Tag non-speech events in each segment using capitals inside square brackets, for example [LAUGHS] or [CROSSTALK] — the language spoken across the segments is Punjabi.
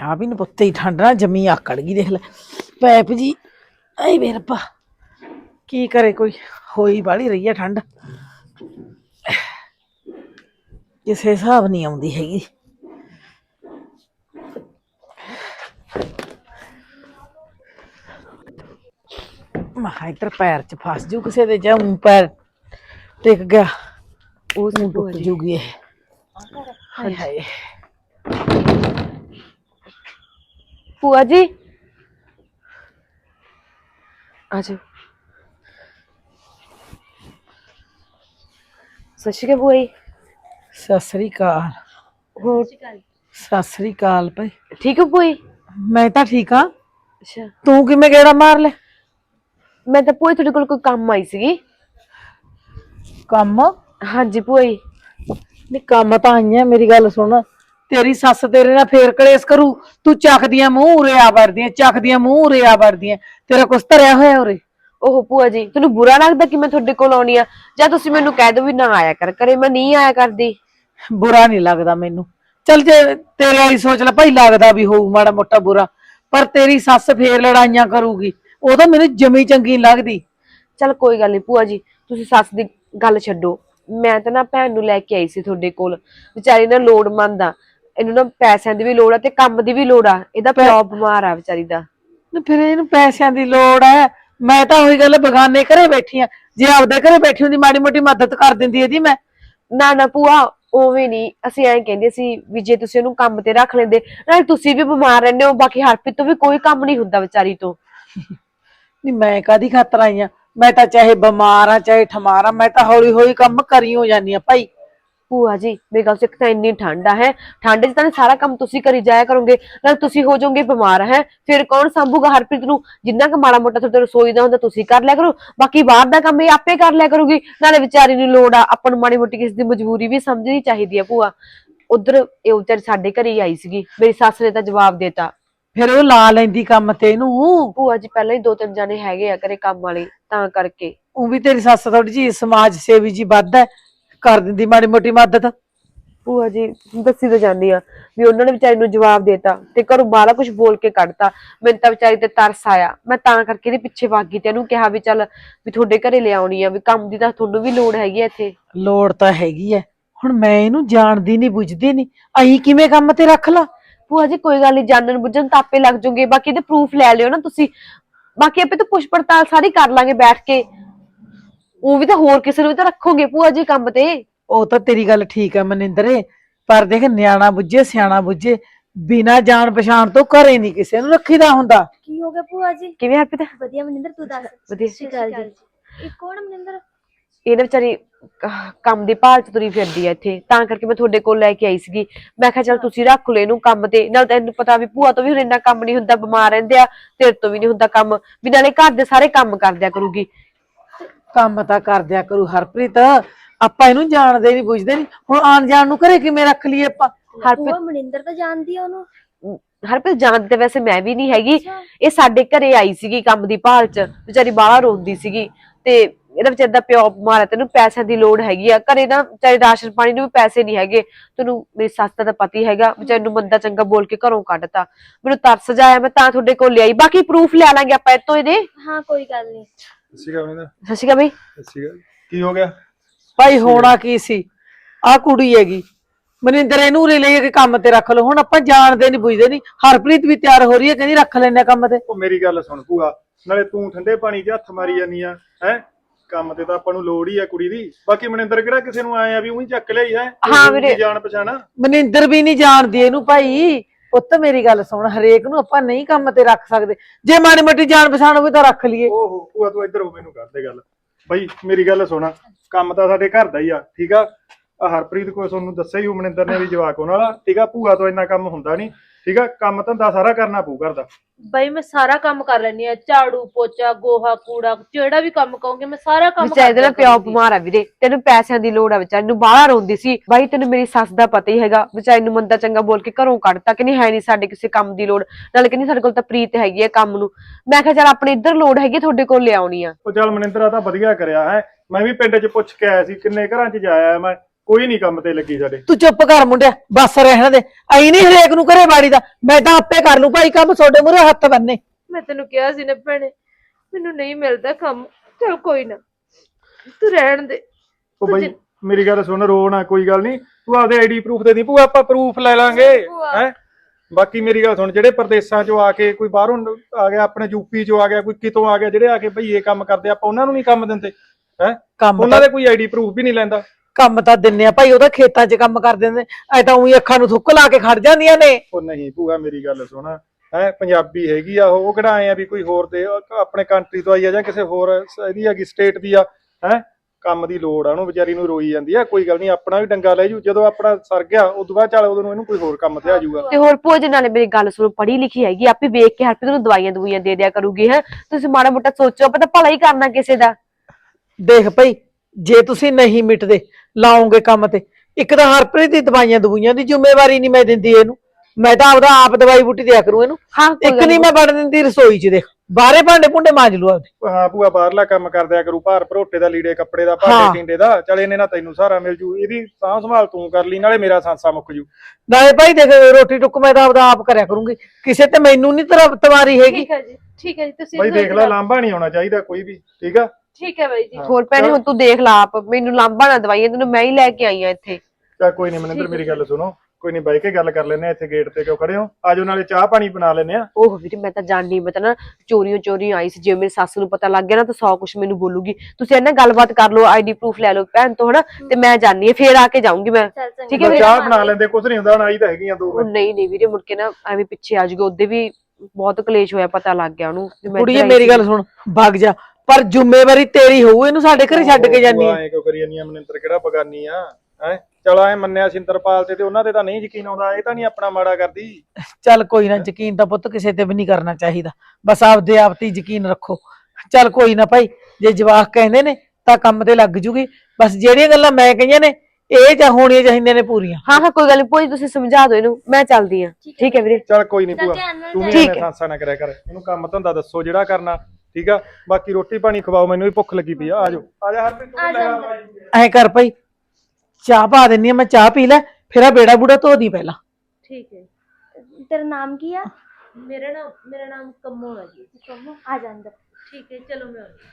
ਆ ਵੀ ਨੀ ਪੁੱਤੇ ਹੀ ਠੰਡ ਨਾਲ ਜਮੀ ਆਕੜ ਗਈ ਦੇਖ ਲੈ। ਪੈਪ ਜੀ ਆਈ ਵੇ ਰੱਬਾ ਕੀ ਕਰੇ ਕੋਈ? ਹੋਈ ਬਾਲੀ ਰਹੀ ਹੈ ਠੰਡ। ਕਿਸੇ ਹਿਸਾਬ ਨਹੀਂ ਆਉਂਦੀ ਹੈਗੀ। ਮਹਾ ਇੱਧਰ ਪੈਰ ਚ ਫਸ ਜੂ ਕਿਸੇ ਦੇ ਜਾਂ ਊਂ ਪੈਰ ਟਿਕ ਗਿਆ। ਉਹ ਊਂ ਟੁੱਟ ਜੂਗੀ ਇਹ। ਹਾਏ ਹਾਏ। ਭੂਆ ਜੀ ਆਜੋ ਸਤਿ ਸ਼੍ਰੀ ਅਕਾਲ ਭੂਆ ਜੀ ਸਤਿ ਸ੍ਰੀ ਅਕਾਲ ਹੋਰ ਸਤਿ ਸ੍ਰੀ ਅਕਾਲ ਭਾਈ ਠੀਕ ਹੋ ਭੂਆ ਜੀ ਮੈਂ ਤਾਂ ਠੀਕ ਆ ਅੱਛਾ ਤੂੰ ਕਿਵੇਂ ਗੇੜਾ ਮਾਰ ਲੈ ਮੈਂ ਤਾਂ ਭੂਆ ਜੀ ਤੁਹਾਡੇ ਕੋਲ ਕੋਈ ਕੰਮ ਆਈ ਸੀਗੀ ਕੰਮ ਹਾਂਜੀ ਭੂਆ ਜੀ ਨਹੀਂ ਕੰਮ ਤਾਂ ਆਈਆਂ ਮੇਰੀ ਗੱਲ ਸੁਣ ਤੇਰੀ ਸੱਸ ਤੇਰੇ ਨਾਲ ਫੇਰ ਕਲੇਸ਼ ਕਰੂ ਤੂੰ ਚੱਕਦੀਆਂ ਮੂੰਹ ਉਰੇ ਆ ਵੜਦੀਆਂ ਚੱਕਦੀਆਂ ਮੂੰਹ ਉਰੇ ਆ ਵੜਦੀਆਂ ਤੇਰਾ ਕੁਛ ਧਰਿਆ ਹੋਇਆ ਉਰੇ? ਓਹ ਭੂਆ ਜੀ ਤੁਹਾਨੂੰ ਬੁਰਾ ਲੱਗਦਾ ਕਿ ਮੈਂ ਤੁਹਾਡੇ ਕੋਲ ਆਉਣੀ ਆ? ਜਾਂ ਤੁਸੀਂ ਮੈਨੂੰ ਕਹਿ ਦਿਓ ਵੀ ਨਾ ਆਇਆ ਕਰ ਕਰੇ ਮੈਂ ਨਹੀਂ ਆਇਆ ਕਰਦੀ? ਬੁਰਾ ਨਹੀਂ ਲੱਗਦਾ ਮੈਨੂੰ। ਚਲ ਜੇ ਤੇਰੇ ਵਾਲੀ ਸੋਚ ਲੈ ਭਾਈ ਲੱਗਦਾ ਵੀ ਹੋਊ ਮਾੜਾ ਮੋਟਾ ਬੁਰਾ ਪਰ ਤੇਰੀ ਸੱਸ ਫੇਰ ਲੜਾਈਆਂ ਕਰੂਗੀ ਉਹ ਤਾਂ ਮੈਨੂੰ ਜਮੀ ਚੰਗੀ ਨੀ ਲੱਗਦੀ। ਚਲ ਕੋਈ ਗੱਲ ਨਹੀਂ ਭੂਆ ਜੀ ਤੁਸੀਂ ਸੱਸ ਦੀ ਗੱਲ ਛੱਡੋ। ਮੈਂ ਤਾਂ ਨਾ ਭੈਣ ਨੂੰ ਲੈ ਕੇ ਆਈ ਸੀ ਤੁਹਾਡੇ ਕੋਲ। ਵਿਚਾਰੀ ਨਾ ਲੋੜਮੰਦ ਆ। ਇਹਨੂੰ ਨਾ ਪੈਸਿਆਂ ਦੀ ਵੀ ਲੋੜ ਆ ਤੇ ਕੰਮ ਦੀ ਵੀ ਲੋੜ ਆ। ਇਹਦਾ ਪਿਓ ਬਿਮਾਰ ਆ ਵਿਚਾਰੀ ਦਾ। ਨਾ ਫਿਰ ਇਹਨੂੰ ਪੈਸਿਆਂ ਦੀ ਲੋੜ ਹੈ ਮੈਂ ਤਾਂ ਉਹੀ ਗੱਲ ਬਗਾਨੇ ਘਰੇ ਬੈਠੀ ਆ। ਜੇ ਆਪਦੇ ਘਰੇ ਬੈਠੀ ਹੁੰਦੀ ਮਾੜੀ ਮੋਟੀ ਮਦਦ ਕਰ ਦਿੰਦੀ ਇਹਦੀ ਮੈਂ। ਨਾ ਨਾ ਭੂਆ ਉਵੇਂ ਨਹੀਂ। ਅਸੀਂ ਐਂ ਕਹਿੰਦੇ ਸੀ ਵੀ ਜੇ ਤੁਸੀਂ ਉਹਨੂੰ ਕੰਮ ਤੇ ਰੱਖ ਲੈਂਦੇ ਨਾਲ ਤੁਸੀਂ ਵੀ ਬਿਮਾਰ ਰਹਿੰਦੇ ਹੋ। ਬਾਕੀ ਹਰਪ੍ਰੀਤ ਤੋਂ ਵੀ ਕੋਈ ਕੰਮ ਨਹੀਂ ਹੁੰਦਾ ਵਿਚਾਰੀ ਤੋਂ। ਨਹੀਂ ਮੈਂ ਕਾਦੀ ਖਾਤਰ ਆਈ ਆ? ਮੈਂ ਤਾਂ ਚਾਹੇ ਬਿਮਾਰ ਆ ਚਾਹੇ ਠਮਾਰ ਆ ਮੈਂ ਤਾਂ ਹੌਲੀ ਹੌਲੀ ਕੰਮ ਕਰੀ ਹੋ ਜਾਂਦੀ ਆ ਭਾਈ। ਭੂਆ ਜੀ ਮੇਰੀ ਗੱਲ ਇੱਕ ਤਾਂ ਇੰਨੀ ਠੰਡ ਆ ਹੈ। ਠੰਡ 'ਚ ਤਾਂ ਸਾਰਾ ਕੰਮ ਤੁਸੀਂ ਕਰੀ ਜਾਇਆ ਕਰੋਗੇ। ਨਾਲ ਤੁਸੀਂ ਹੋ ਜਾਓਗੇ ਬਿਮਾਰ ਹੈ। ਫਿਰ ਕੌਣ ਸੰਭੂਗਾ ਹਰਪ੍ਰੀਤ ਨੂੰ? ਜਿੰਨਾ ਕੁ ਮਾੜਾ ਮੋਟਾ ਤੁਹਾਡੇ ਰਸੋਈ ਦਾ ਹੁੰਦਾ ਤੁਸੀਂ ਕਰ ਲਿਆ ਕਰੋ। ਬਾਕੀ ਬਾਹਰ ਦਾ ਕੰਮ ਇਹ ਆਪੇ ਕਰ ਲਿਆ ਕਰੂਗੀ। ਨਾਲੇ ਵਿਚਾਰੀ ਨੂੰ ਲੋੜ ਆ ਆਪਾਂ ਨੂੰ ਮਾੜੀ ਮੋਟੀ ਕਿਸੇ ਦੀ ਮਜਬੂਰੀ ਵੀ ਸਮਝਣੀ ਚਾਹੀਦੀ ਆ ਭੂਆ। ਉਧਰ ਇਹ ਵਿਚਾਰੀ ਸਾਡੇ ਘਰੇ ਹੀ ਆਈ ਸੀਗੀ। ਮੇਰੀ ਸੱਸ ਨੇ ਤਾਂ ਜਵਾਬ ਦੇਤਾ। ਫਿਰ ਉਹ ਲਾ ਲੈਂਦੀ ਕੰਮ ਤੇ ਇਹਨੂੰ? ਭੂਆ ਜੀ ਪਹਿਲਾਂ ਹੀ ਦੋ ਤਿੰਨ ਜਾਣੇ ਹੈਗੇ ਆ ਘਰੇ ਕੰਮ ਵਾਲੇ ਤਾਂ ਕਰਕੇ। ਉਹ ਵੀ ਤੇਰੀ ਸੱਸ ਥੋੜੀ ਜੀ ਸਮਾਜ ਸੇਵੀ ਜੀ ਵੱਧ ਹੈ। ਕਰ ਦਿੰਦੀ ਮਾੜੀ ਮੋਟੀ ਮਦਦ। ਭੂਆ ਜੀ ਦੱਸੀ ਤਾਂ ਜਾਂਦੀ ਆ ਵੀ ਉਹਨਾਂ ਨੇ ਵਿਚਾਰੀ ਨੂੰ ਜਵਾਬ ਦੇਤਾ ਤੇ ਘਰੋਂ ਬਾਹਲਾ ਕੁਝ ਬੋਲ ਕੇ ਕੱਢਤਾ। ਮੈਨੂੰ ਤਾਂ ਵਿਚਾਰੀ ਤੇ ਤਰਸ ਆਇਆ। ਮੈਂ ਤਾਂ ਕਰਕੇ ਇਹਦੇ ਪਿੱਛੇ ਵਗ ਗਈ ਤੇ ਇਹਨੂੰ ਕਿਹਾ ਵੀ ਚੱਲ ਵੀ ਤੁਹਾਡੇ ਘਰੇ ਲਿਆਉਣੀ ਆ ਵੀ ਕੰਮ ਦੀ ਤਾਂ ਤੁਹਾਨੂੰ ਵੀ ਲੋੜ ਹੈਗੀ ਆ ਇੱਥੇ। ਲੋੜ ਤਾਂ ਹੈਗੀ ਐ। ਹੁਣ ਮੈਂ ਇਹਨੂੰ ਜਾਣਦੀ ਨਹੀਂ ਬੁੱਝਦੀ ਨਹੀਂ ਅਹੀਂ ਕਿਵੇਂ ਕੰਮ ਤੇ ਰੱਖ ਲਾ? ਭੂਆ ਜੀ ਕੋਈ ਗੱਲ ਨਹੀਂ ਜਾਣਨ ਬੁੱਝਣ ਤਾਂ ਆਪੇ ਲੱਗ ਜੂਗੇ। ਬਾਕੀ ਇਹਦੇ ਪ੍ਰੂਫ ਲੈ ਲਿਓ ਨਾ ਤੁਸੀਂ। ਬਾਕੀ ਆਪੇ ਤਾਂ ਪੁੱਛ ਪੜਤਾਲ ਸਾਰੀ ਕਰ ਲਾਂਗੇ ਬੈਠ ਕੇ। ਉਹ ਵੀ ਤਾਂ ਹੋਰ ਕਿਸੇ ਨੂੰ ਵੀ ਤਾਂ ਰੱਖੋਗੇ ਭੂਆ ਜੀ ਕੰਮ ਤੇ। ਉਹ ਤਾਂ ਤੇਰੀ ਗੱਲ ਠੀਕ ਹੈ ਮਨਿੰਦਰੇ ਪਰ ਦੇਖ ਨਿਆਣਾ ਬੁੱਝੇ ਸਿਆਣਾ ਬੁੱਝੇ ਬਿਨਾ ਜਾਣ ਪਛਾਣ ਤੋਂ ਘਰੇ ਨਹੀਂ ਕਿਸੇ ਨੂੰ ਰੱਖੀਦਾ ਹੁੰਦਾ। ਕੀ ਹੋ ਗਿਆ ਭੂਆ ਜੀ? ਕਿਵੇਂ ਹਰਪ੍ਰੀਤ? ਵਧੀਆ ਮਨਿੰਦਰ ਤੂੰ ਦੱਸ। ਵਧੀਆ। ਸਤਿ ਸ਼੍ਰੀ ਅਕਾਲ ਜੀ। ਇਹ ਕੌਣ ਮਨਿੰਦਰ? ਇਹਨੇ ਵਿਚਾਰੀ ਕ- ਕੰਮ ਦੀ ਭਾਲ ਚ ਤੁਰੀ ਫਿਰਦੀ ਆ ਇੱਥੇ। ਤਾਂ ਕਰਕੇ ਮੈਂ ਤੁਹਾਡੇ ਕੋਲ ਲੈ ਕੇ ਆਈ ਸੀਗੀ। ਮੈਂ ਕਿਹਾ ਚਲ ਤੁਸੀਂ ਰੱਖ ਲਓ ਇਹਨੂੰ ਕੰਮ ਤੇ। ਨਾਲ ਤੈਨੂੰ ਪਤਾ ਵੀ ਭੂਆ ਤੋਂ ਵੀ ਹੁਣ ਇੰਨਾ ਕੰਮ ਨਹੀਂ ਹੁੰਦਾ ਬਿਮਾਰ ਰਹਿੰਦੇ ਆ ਤੇਰੇ ਤੋਂ ਵੀ ਨਹੀਂ ਹੁੰਦਾ ਕੰਮ। ਵੀ ਨਾਲੇ ਘਰ ਦੇ ਸਾਰੇ ਕੰਮ ਕਰਦਿਆ ਕਰੂਗੀ। ਕੰਮ ਤਾਂ ਕਰਦਿਆ ਕਰੂ ਹਰਪ੍ਰੀਤ। ਆਪਾਂ ਇਹਨੂੰ ਜਾਣਦੇ ਨਹੀਂ ਬੁੱਝਦੇ ਨਹੀਂ ਹੁਣ ਆਣ ਜਾਣ ਨੂੰ ਘਰੇ ਕਿਵੇਂ ਰੱਖ ਲਈਏ ਆਪਾਂ? ਹਰਪ੍ਰੀਤ ਭੂਆ ਮਨਿੰਦਰ ਤਾਂ ਜਾਣਦੀ ਆ ਉਹਨੂੰ। ਹਰਪ੍ਰੀਤ ਜਾਣਦੀ ਤੇ ਵੈਸੇ ਮੈਂ ਵੀ ਨਹੀਂ ਹੈਗੀ। ਇਹ ਸਾਡੇ ਘਰੇ ਆਈ ਸੀਗੀ ਕੰਮ ਦੀ ਭਾਲ ਚ ਵਿਚਾਰੀ ਬਾਹਲਾ ਰੋਂਦੀ ਸੀਗੀ। ਤੇ ਇਹਦਾ ਵਿਚਾਰ ਦਾ ਪਿਓ ਬਿਮਾਰ ਹੈ ਤੈਨੂੰ ਪੈਸਿਆਂ ਦੀ ਲੋੜ ਹੈਗੀ ਆ। ਘਰੇ ਨਾ ਵਿਚਾਰੇ ਰਾਸ਼ਨ ਪਾਣੀ ਨੂੰ ਵੀ ਪੈਸੇ ਨਹੀਂ ਹੈਗੇ। ਤੈਨੂੰ ਮੇਰੀ ਸੱਸ ਦਾ ਤਾਂ ਪਤੀ ਹੈਗਾ ਵਿਚਾਰੀ ਨੂੰ ਮੰਦਾ ਚੰਗਾ ਬੋਲ ਕੇ ਘਰੋਂ ਕੱਢਤਾ। ਮੈਨੂੰ ਤਰਸ ਜਾਇਆ ਮੈਂ ਤਾਂ ਤੁਹਾਡੇ ਕੋਲ ਲਿਆਈ। ਬਾਕੀ ਪ੍ਰੂਫ ਲੈ ਲਾਂਗੇ ਆਪਾਂ ਇੱਥੋਂ ਇਹਦੇ। ਹਾਂ ਕੋਈ ਗੱਲ ਨਹੀਂ ਸੀਗਾ ਦਾ ਸਤਿ ਸ਼੍ਰੀ ਅਕਾਲ ਬਈ। ਸੀਗਾ ਕੀ ਹੋ ਗਿਆ? ਭਾਈ ਹੋਣਾ ਕੀ ਸੀ? ਆ ਕੁੜੀ ਹੈਗੀ। ਮਨਿੰਦਰ ਇਹਨੂੰ ਉਰੇ ਲੈ ਕੇ ਕੰਮ ਤੇ ਰੱਖ ਲਓ। ਹੁਣ ਆਪਾਂ ਜਾਣਦੇ ਨਹੀਂ ਬੁੱਝਦੇ ਨਹੀਂ ਹਰਪ੍ਰੀਤ ਵੀ ਤਿਆਰ ਹੋ ਰਹੀ ਹੈ ਕਹਿੰਦੀ ਰੱਖ ਲੈਣੇ ਕੰਮ ਤੇ। ਉਹ ਮੇਰੀ ਗੱਲ ਸੁਣ ਭੂਆ। ਨਾਲੇ ਤੂੰ ਠੰਡੇ ਪਾਣੀ 'ਚ ਹੱਥ ਮਾਰੀ ਜਾਨੀ ਆ ਹੈ? ਕੰਮ ਤੇ ਤਾਂ ਆਪਾਂ ਨੂੰ ਲੋੜ ਹੀ ਆ ਕੁੜੀ ਦੀ। ਬਾਕੀ ਮਨਿੰਦਰ ਕਿਹੜਾ ਕਿਸੇ ਨੂੰ ਆਏ ਆ ਵੀ ਉਹੀ ਚੱਕ ਲਈ ਹੈ ਹਾਂ? ਵੀਰੇ। ਜਾਣ ਪਛਾਣਾ ਮਨਿੰਦਰ ਵੀ ਨਹੀਂ ਜਾਣਦੀ ਇਹਨੂੰ ਭਾਈ। ਪੁੱਤ ਮੇਰੀ ਗੱਲ ਸੁਣ, ਹਰੇਕ ਨੂੰ ਆਪਾਂ ਨਹੀਂ ਕੰਮ ਤੇ ਰੱਖ ਸਕਦੇ। ਜੇ ਮਾੜੀ ਮੋਟੀ ਜਾਣ ਪਛਾਣ ਹੋਵੇ ਤਾਂ ਰੱਖ ਲਈਏ। ਓਹੋ ਭੂਆ ਤੂੰ ਇੱਧਰ ਹੋ, ਮੈਨੂੰ ਕਰਦੇ ਗੱਲ। ਬਈ, ਮੇਰੀ ਗੱਲ ਸੁਣਾ, ਕੰਮ ਤਾਂ ਸਾਡੇ ਘਰ ਦਾ ਹੀ ਆ, ਠੀਕ ਆ? ਆ ਹਰਪ੍ਰੀਤ ਕੋਲ ਤੁਹਾਨੂੰ ਦੱਸਿਆ ਹੀ, ਉਹ ਮਨਿੰਦਰ ਨੇ ਵੀ ਜਵਾਕ ਉਹਨਾਂ ਵਾਲਾ ਠੀਕ ਆ, ਭੂਆ ਤੋਂ ਇੰਨਾ ਕੰਮ ਹੁੰਦਾ ਨਹੀਂ। ਠੀਕ ਆ? ਕੰਮ ਧੰਦਾ ਸਾਰਾ ਕਰਨਾ ਪਊ ਘਰ ਦਾ। ਬਈ ਮੈਂ ਸਾਰਾ ਕੰਮ ਕਰ ਲੈਣੀ ਆ ਝਾੜੂ ਪੋਚਾ ਗੋਹਾ ਕੂੜਾ ਜਿਹੜਾ ਵੀ ਕੰਮ ਕਹੋਗੇ ਮੈਂ ਸਾਰਾ ਕੰਮ ਵਿਚਾਰੇ ਦਾ ਨਾ ਪਿਓ। ਬਿਮਾਰ ਆ ਵੀਰੇ ਤੈਨੂੰ ਪੈਸਿਆਂ ਦੀ ਲੋੜ ਆ ਵਿਚਾਰੀ ਨੂੰ ਬਾਹਲਾ ਰੋਂਦੀ ਸੀ। ਬਾਈ ਤੈਨੂੰ ਮੇਰੀ ਸੱਸ ਦਾ ਪਤਾ ਹੀ ਹੈਗਾ ਵਿਚਾਰੀ ਨੂੰ ਮੰਦਾ ਚੰਗਾ ਬੋਲ ਕੇ ਘਰੋਂ ਕੱਢਤਾ ਕਿ ਨਹੀਂ ਹੈ ਨਹੀਂ ਸਾਡੇ ਕਿਸੇ ਕੰਮ ਦੀ ਲੋੜ। ਨਾਲੇ ਕਹਿੰਦੀ ਸਾਡੇ ਕੋਲ ਤਾਂ ਪ੍ਰੀਤ ਹੈਗੀ ਹੈ ਕੰਮ ਨੂੰ। ਮੈਂ ਕਿਹਾ ਚੱਲ ਆਪਣੇ ਇੱਧਰ ਲੋੜ ਹੈਗੀ ਤੁਹਾਡੇ ਕੋਲ ਲਿਆਉਣੀ ਆ। ਉਹ ਚੱਲ ਮਨਿੰਦਰ ਆ ਤਾਂ ਵਧੀਆ ਕਰਿਆ ਹੈ। ਮੈਂ ਵੀ ਪਿੰਡ 'ਚ ਪੁੱਛ ਕੇ ਆਇਆ ਸੀ ਕਿੰਨੇ ਘਰਾਂ 'ਚ ਜਾਇਆ ਮੈਂ। ਕੋਈ ਨਹੀਂ ਕੰਮ ਤੇ ਲੱਗੀ ਸਾਡੇ। ਤੂੰ ਚੁੱਪ ਕਰ ਮੁੰਡਿਆ ਬਸ ਰਹਿਣ ਦੇ। ਐ ਨਹੀਂ ਹਰੇਕ ਨੂੰ ਘਰੇ ਬਾੜੀ ਦਾ ਮੈਂ ਤਾਂ ਆਪੇ ਕਰ ਲੂੰ ਭਾਈ ਕੰਮ ਤੁਹਾਡੇ ਮੂਹਰੇ ਹੱਥ ਬੰਨੇ। ਮੈਂ ਤੈਨੂੰ ਕਿਹਾ ਸੀ ਨਾ ਭੈਣੇ ਮੈਨੂੰ ਨਹੀਂ ਮਿਲਦਾ ਕੰਮ। ਚਲ ਕੋਈ ਨਾ ਤੂੰ ਰਹਿਣ ਦੇ। ਉਹ ਤੂੰ ਬਈ ਮੇਰੀ ਗੱਲ ਸੁਣ ਰੋ ਨਾ ਕੋਈ ਗੱਲ ਨਹੀਂ। ਤੂੰ ਆਪਦੇ ਆਈਡੀ ਪ੍ਰੂਫ ਦੇ ਦੀ ਭੂਆ ਆਪਾਂ ਪ੍ਰੂਫ ਲੈ ਲਾਂਗੇ। ਭੂਆ। ਹੈ? ਬਾਕੀ ਮੇਰੀ ਗੱਲ ਸੁਣ ਜਿਹੜੇ ਪ੍ਰਦੇਸ਼ਾਂ ਚੋਂ ਆ ਕੇ ਕੋਈ ਬਾਹਰੋਂ ਆ ਗਿਆ ਆਪਣੇ ਯੂਪੀ ਚੋਂ ਆ ਗਿਆ ਕੋਈ ਕਿਤੋਂ ਆ ਗਿਆ ਜਿਹੜੇ ਆ ਕੇ ਭਈ ਇਹ ਕੰਮ ਕਰਦੇ ਆਪਾਂ ਉਹਨਾਂ ਨੂੰ ਨਹੀਂ ਕੰਮ ਦਿੰਦੇ। ਹੈ? ਕੰਮ ਉਹਨਾਂ ਤਾਂ ਦੇ ਕੋਈ ਆਈਡੀ ਪ੍ਰੂਫ ਵੀ ਨਹੀਂ ਲੈਂਦਾ। ਕੰਮ ਤਾਂ ਦਿੰਨੇ ਆ ਭਾਈ ਉਹਦਾ ਖੇਤਾਂ 'ਚ ਕੰਮ ਕਰ ਦਿੰਦੇ ਐ ਤਾਂ ਉਹੀ ਅੱਖਾਂ ਨੂੰ ਥੁੱਕ ਲਾ ਕੇ ਖੜ ਜਾਂਦੀਆਂ ਨੇ। ਉਹ ਨਹੀਂ ਭੂਆ ਮੇਰੀ ਗੱਲ ਸੁਣ। ਹੈ ਪੰਜਾਬੀ ਹੈਗੀ ਆ ਉਹ ਉਹ ਕਿਹੜਾ ਆਏ ਆ ਵੀ ਕੋਈ ਹੋਰ ਦੇ ਉਹ ਆਪਣੇ ਕੰਟਰੀ ਤੋਂ ਆਈ ਆ ਜਾਂ ਕਿਸੇ ਹੋਰ ਸ- ਇਹਦੀ ਹੈਗੀ ਸਟੇਟ ਦੀ ਆ। ਹੈ ਕੰਮ ਦੀ ਲੋੜ ਆ ਉਹਨੂੰ ਵਿਚਾਰੀ ਨੂੰ ਰੋਈ ਜਾਂਦੀ ਆ। ਕੋਈ ਗੱਲ ਨਹੀਂ ਆਪਣਾ ਵੀ ਡੰਗਾ ਲੈ ਜੂ। ਜਦੋਂ ਆਪਣਾ ਸਰ ਗਿਆ ਉਦੋਂ ਬਾਅਦ ਚੱਲ ਉਦੋਂ ਨੂੰ ਇਹਨੂੰ ਕੋਈ ਹੋਰ ਕੰਮ ਤੇ ਆ ਜਾਊਗਾ। ਤੇ ਹੋਰ ਭੋਜਨ ਨਾਲੇ ਮੇਰੀ ਗੱਲ ਸੁਣੋ ਪੜ੍ਹੀ ਲਿਖੀ ਹੈਗੀ ਆਪੇ ਵੇਖ ਕੇ ਹਰਪ੍ਰੀਤ ਨੂੰ ਦਵਾਈਆਂ ਦਵਾਈਆਂ ਦੇ ਦਿਆ ਕਰੂਗੀ ਹੈ। ਤੁਸੀਂ ਮਾੜਾ ਮੋਟਾ ਸੋਚੋ ਆਪਾਂ ਤਾਂ ਭਲਾ ਹੀ ਕਰਨਾ ਕਿਸੇ ਦਾ। ਦੇਖ ਭਾਈ ਜੇ ਤੁਸੀਂ ਨਹੀਂ ਮਿਟਦੇ ਲਾਓਗੇ ਕੰਮ ਤੇ। ਇੱਕ ਤਾਂ ਹਰਪ੍ਰੀਤ ਦੀ ਦਵਾਈਆਂ ਦਵਾਈਆਂ ਦੀ ਜ਼ਿੰਮੇਵਾਰੀ ਨਹੀਂ ਮੈਂ ਦਿੰਦੀ ਇਹਨੂੰ। ਮੈਂ ਤਾਂ ਆਪਦਾ ਆਪ ਦਵਾਈ ਬੂਟੀ ਦਿਆ ਕਰੂੰ ਇਹਨੂੰ। ਹਾਂ ਕੋਈ ਇੱਕ ਗੱਲ ਨਹੀਂ ਮੈਂ ਵੜ ਦਿੰਦੀ ਰਸੋਈ 'ਚ ਦੇਖ। ਬਾਹਰੇ ਭਾਂਡੇ ਭੁੰਡੇ ਮਾਂਜ ਲੂ ਆਪਦੇ। ਹਾਂ ਭੂਆ ਬਾਹਰਲਾ ਕੰਮ ਕਰਦਿਆ ਕਰੂ ਭਾਰ ਭਰੋਟੇ ਦਾ ਲੀੜੇ ਕੱਪੜੇ ਦਾ ਹਾਂ। ਭਾਂਡੇ ਟਿੰਡੇ ਦਾ। ਚੱਲ ਇਹਨੇ ਨਾਲ ਤੈਨੂੰ ਸਾਰਾ ਮਿਲ ਜੂ। ਇਹਦੀ ਸਾਂਭ ਸੰਭਾਲ ਤੂੰ ਕਰ ਲਈ ਨਾਲੇ ਮੇਰਾ ਸਾਂਸਾ ਮੁੱਕ ਜੂ। ਨਾਲੇ ਭਾਈ ਦੇਖ ਰੋਟੀ ਟੁੱਕ ਮੈਂ ਤਾਂ ਆਪਦਾ ਆਪ ਕਰਿਆ ਕਰੂੰਗੀ। ਕਿਸੇ ਤੇ ਮੈਨੂੰ ਨਹੀਂ ਤਰਾ ਤਵਾਰੀ ਹੈਗੀ। ਠੀਕ ਹੈ ਜੀ ਠੀਕ ਹੈ ਜੀ ਤੁਸੀਂ ਬਈ ਦੇਖ ਲੈ ਲਾਂਭਾ ਨਹੀਂ ਆਉਣਾ ਚਾਹੀਦਾ ਕੋਈ ਵੀ। ਠੀਕ ਆ? ਠੀਕ ਹੈ ਬਾਈ ਜੀ। ਹੋਰ ਭੈਣੇ ਹੁਣ ਤੂੰ ਦੇਖ ਲਾ ਆਪ। ਮੈਨੂੰ ਲਾਂਭਾ ਨਾ ਦਵਾਈਆਂ ਤੈਨੂੰ ਮੈਂ ਹੀ ਲੈ ਕੇ ਆਈ ਆ ਇੱਥੇ। ਚੱਲ ਕੋਈ ਨਹੀਂ ਮਨਿੰਦਰ ਮੇਰੀ ਗੱਲ ਸੁਣੋ। ਕੋਈ ਨਹੀਂ ਬਾਈ ਕੇ ਗੱਲ ਕਰ ਲੈਨੇ ਆ ਇੱਥੇ ਗੇਟ ਤੇ ਕਿਉਂ ਖੜੇ ਹੋ? ਆਜੋ ਨਾਲੇ ਚਾਹ ਪਾਣੀ ਬਣਾ ਲੈਨੇ ਆ। ਉਹ ਵੀਰੇ ਮੈਂ ਤਾਂ ਜਾਣਦੀ ਮੈਂ ਤਾਂ ਨਾ ਚੋਰੀਆਂ ਚੋਰੀ ਆਈ ਸੀ। ਜੇ ਮੇਰੀ ਸੱਸ ਨੂੰ ਪਤਾ ਲੱਗ ਗਿਆ ਨਾ ਤਾਂ ਸੌ ਕੁਛ ਮੈਨੂੰ ਬੋਲੂਗੀ। ਤੁਸੀਂ ਇਹਨਾਂ ਗੱਲਬਾਤ ਕਰ ਲਓ ਆਈਡੀ ਪ੍ਰੂਫ ਲੈ ਲਓ ਭੈਣ ਤੋਂ ਹਨਾ? ਤੇ ਮੈਂ ਜਾਣੀ ਆ ਫੇਰ ਆ ਕੇ ਜਾਊਂਗੀ ਮੈਂ। ਚੱਲ ਚੰਗਾ। ਠੀਕ ਹੈ ਵੀਰੇ? ਚਾਹ ਬਣਾ ਲੈਂਦੇ ਕੁਝ ਨਹੀਂ ਹੁੰਦਾ ਹੁਣ ਆਈ ਤਾਂ ਹੈਗੀਆਂ ਦੋ ਉਹ ਨਹੀਂ ਨਹੀਂ ਵੀਰੇ ਮੁੜ ਕੇ ਨਾ ਐਵੇਂ ਪਿੱਛੇ ਆ ਜਾਊਗਾ। ਉਹਦੇ ਵੀ ਬਹੁਤ ਕਲੇਸ਼ ਹੋਇਆ ਪਤਾ ਲੱਗ ਗਿਆ ਉਹਨੂੰ। ਵੀ ਮੈਂ ਕੁੜੀਏ ਆਈ ਮੇਰੀ ਸੀ। ਗੱਲ ਸੁਣ ਭੱਗ ਜਾ। ਪਰ ਜ਼ਿੰਮੇਵਾਰੀ ਤੇਰੀ ਹੋਊ ਇਹਨੂੰ ਸਾਡੇ ਘਰੇ ਛੱਡ ਕੇ ਜਾਨੀ ਹੈ। ਐ ਕਿਉਂ ਕਰੀ ਜਾਂਦੀ ਆ ਮਨਿੰਦਰ ਕਿਹੜਾ ਬਗਾਨੀ ਆ? ਹੈ? ਚਲ ਐ ਮੰਨਿਆ ਸਿੰਦਰਪਾਲ ਤੇ ਤੇ ਉਹਨਾਂ ਤੇ ਤਾਂ ਨਹੀਂ ਯਕੀਨ ਆਉਂਦਾ ਇਹ ਤਾਂ ਨਹੀਂ ਆਪਣਾ ਮਾੜਾ ਕਰਦੀ। ਚੱਲ ਕੋਈ ਨਾ ਯਕੀਨ ਤਾਂ ਪੁੱਤ ਕਿਸੇ ਤੇ ਵੀ ਨਹੀਂ ਕਰਨਾ ਚਾਹੀਦਾ। ਬਸ ਆਪਦੇ ਆਪ ਤੇ ਹੀ ਯਕੀਨ ਰੱਖੋ। ਚੱਲ ਕੋਈ ਨਾ ਭਾਈ ਜੇ ਜਵਾਕ ਕਹਿੰਦੇ ਨੇ ਤਾਂ ਕੰਮ ਤੇ ਲੱਗ ਜੂਗੀ। ਬਸ ਜਿਹੜੀਆਂ ਗੱਲਾਂ ਮੈਂ ਕਹੀਆਂ ਨੇ ਇਹ ਜਾਂ ਹੋਣੀਆਂ ਚਾਹੀਦੀਆਂ ਨੇ ਪੂਰੀਆਂ। ਹਾਂ ਹਾਂ ਕੋਈ ਗੱਲ ਨਹੀਂ ਕੋਈ ਤੁਸੀਂ ਸਮਝਾ ਦਿਓ ਇਹਨੂੰ। ਮੈਂ ਚੱਲਦੀ ਆ। ਠੀਕ ਹੈ। ਵੀਰੇ? ਚਲ ਕੋਈ ਨਹੀਂ ਭੂਆ ਤੂੰ ਵੀ ਐਵੇਂ। ਸਾਂਸਾ ਨਾ ਕਰਿਆ ਕਰ। ਇਹਨੂੰ ਕੰਮ ਧੰਦਾ ਦੱਸੋ ਜਿਹੜਾ ਕਰਨਾ। ਠੀਕ ਆ? ਬਾਕੀ ਰੋਟੀ ਪਾਣੀ ਖਵਾਓ ਮੈਨੂੰ ਵੀ ਭੁੱਖ ਲੱਗੀ ਪਈ ਆ। ਆਜੋ ਆਜਾ ਹਰਪ੍ਰੀਤ ਤੂੰ ਲੈ ਆ। ਐ ਕਰ ਭਾਈ ਚਾਹ ਪਾ ਦਿੰਨੀ ਆ ਮੈਂ ਚਾਹ ਪੀ ਲੈ ਫਿਰ ਆ ਬੇੜਾ ਬੂੜਾ ਧੋ ਦੀ ਪਹਿਲਾਂ। ਠੀਕ ਹੈ। ਤੇਰਾ ਨਾਮ ਕੀ ਆ? ਮੇਰਾ ਨਾਮ ਮੇਰਾ ਨਾਮ ਕੰਮੋ ਹੈ ਜੀ। ਕੰਮੋ? ਆ ਜਾ ਅੰਦਰ। ਠੀਕ ਹੈ ਚਲੋ ਮੈਂ ਆਉਂਦੀ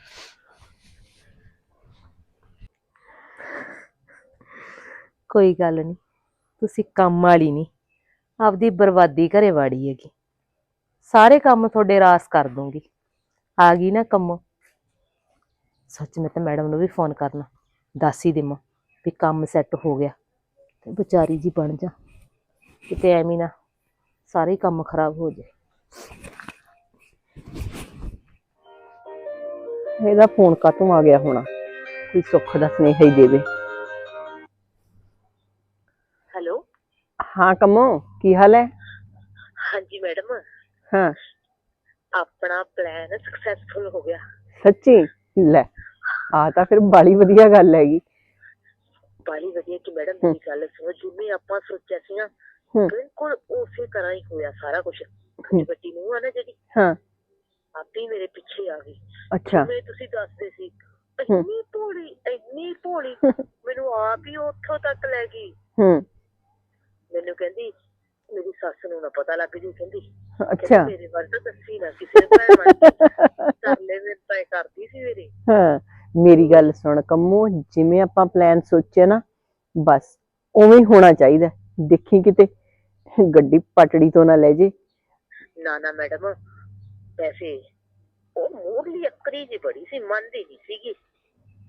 ਕੋਈ ਗੱਲ ਨਹੀਂ ਤੁਸੀਂ ਕੰਮ ਵਾਲੀ ਨਹੀਂ। ਆਪਦੀ ਬਰਬਾਦੀ ਘਰੇ ਵਾੜੀ ਹੈਗੀ। ਸਾਰੇ ਕੰਮ ਤੁਹਾਡੇ ਰਾਸ ਕਰ ਦੂੰਗੀ। ਆ ਗਈ ਨਾ ਕੰਮ। ਸੱਚ ਮੈਂ ਤਾਂ ਮੈਡਮ ਨੂੰ ਵੀ ਫੋਨ ਕਰਨਾ ਦੱਸ ਹੀ ਦੇਵਾਂ ਵੀ ਕੰਮ ਸੈੱਟ ਹੋ ਗਿਆ ਤੇ ਵਿਚਾਰੀ ਜੀ ਬਣ ਜਾ। ਕਿਤੇ ਐਵੇਂ ਨਾ ਸਾਰੇ ਕੰਮ ਖਰਾਬ ਹੋ ਜਾਏ। ਇਹਦਾ ਫੋਨ ਕਾਤੋਂ ਆ ਗਿਆ ਹੋਣਾ? ਕੋਈ ਸੁੱਖ ਦਾ ਸੁਨੇਹਾ ਹੀ ਦੇਵੇ। ਹੈਲੋ ਹਾਂ ਕੰਮੋ ਕੀ ਹਾਲ ਹੈ? ਹਾਂਜੀ ਮੈਡਮ। ਹਾਂ। ਆਪਣਾ ਪਲਾਨ ਸਕਸੈਸਫੁਲ ਹੋ ਗਿਆ। ਸੱਚੀ? ਲੈ ਆ ਤਾਂ ਫਿਰ ਬੜੀ ਵਧੀਆ ਗੱਲ ਹੈਗੀ। ਬਾਲੀ ਵਧੀਆ ਕਿ ਮੈਡਮ ਮੇਰੀ ਗੱਲ ਸੁਣੋ ਜਿਵੇਂ ਆਪਾਂ ਸੋਚਿਆ ਸੀ ਨਾ। ਬਿਲਕੁਲ ਉਸੇ ਤਰ੍ਹਾਂ ਹੀ ਹੋਇਆ ਸਾਰਾ ਕੁਝ। ਵੱਡੀ ਨੂੰ ਆ ਨਾ ਜਿਹੜੀ। ਹਾਂ। ਆਪੇ ਮੇਰੇ ਪਿੱਛੇ ਆ ਗਈ। ਅੱਛਾ। ਜਿਵੇਂ ਤੁਸੀਂ ਦੱਸਦੇ ਸੀ। ਇੰਨੀ ਭੋਲੀ ਇੰਨੀ ਭੋਲੀ ਮੈਨੂੰ ਆਪ ਹੀ ਉੱਥੋਂ ਤੱਕ ਲੈ ਗਈ। ਹੂੰ। ਮੈਨੂੰ ਕਹਿੰਦੀ ਮੇਰੀ ਸੱਸ ਨੂੰ ਨਾ ਪਤਾ ਲੱਗ ਜੀ ਕਹਿੰਦੀ। ਅੱਛਾ। ਮੇਰੇ ਵੱਲ ਤਾਂ ਦੱਸੀ ਨਾ ਕਿਸੇ ਨੇ ਭੈਣ ਵਾਲੀ ਕਰ ਲੈ ਮੈਂ ਤਾਂ ਕਰਦੀ ਸੀ ਮੇਰੇ। ਹਾਂ ਮੇਰੀ ਗੱਲ ਸੁਣ ਕੰਮੋ ਜਿਵੇਂ ਆਪਾਂ ਪਲਾਨ ਸੋਚਿਆ ਨਾ ਬਸ ਉਵੇਂ ਹੋਣਾ ਚਾਹੀਦਾ। ਦੇਖੀ ਕਿਤੇ ਗੱਡੀ ਪਟੜੀ ਤੋਂ ਨਾ ਲੈ ਜੇ। ਨਾ ਨਾ ਮੈਡਮ ਵੈਸੇ ਉਹ ਮੂਰਲੀ ਅਕਰੀ ਜੀ ਬੜੀ ਸੀ ਮੰਨਦੀ ਨਹੀਂ ਸੀਗੀ।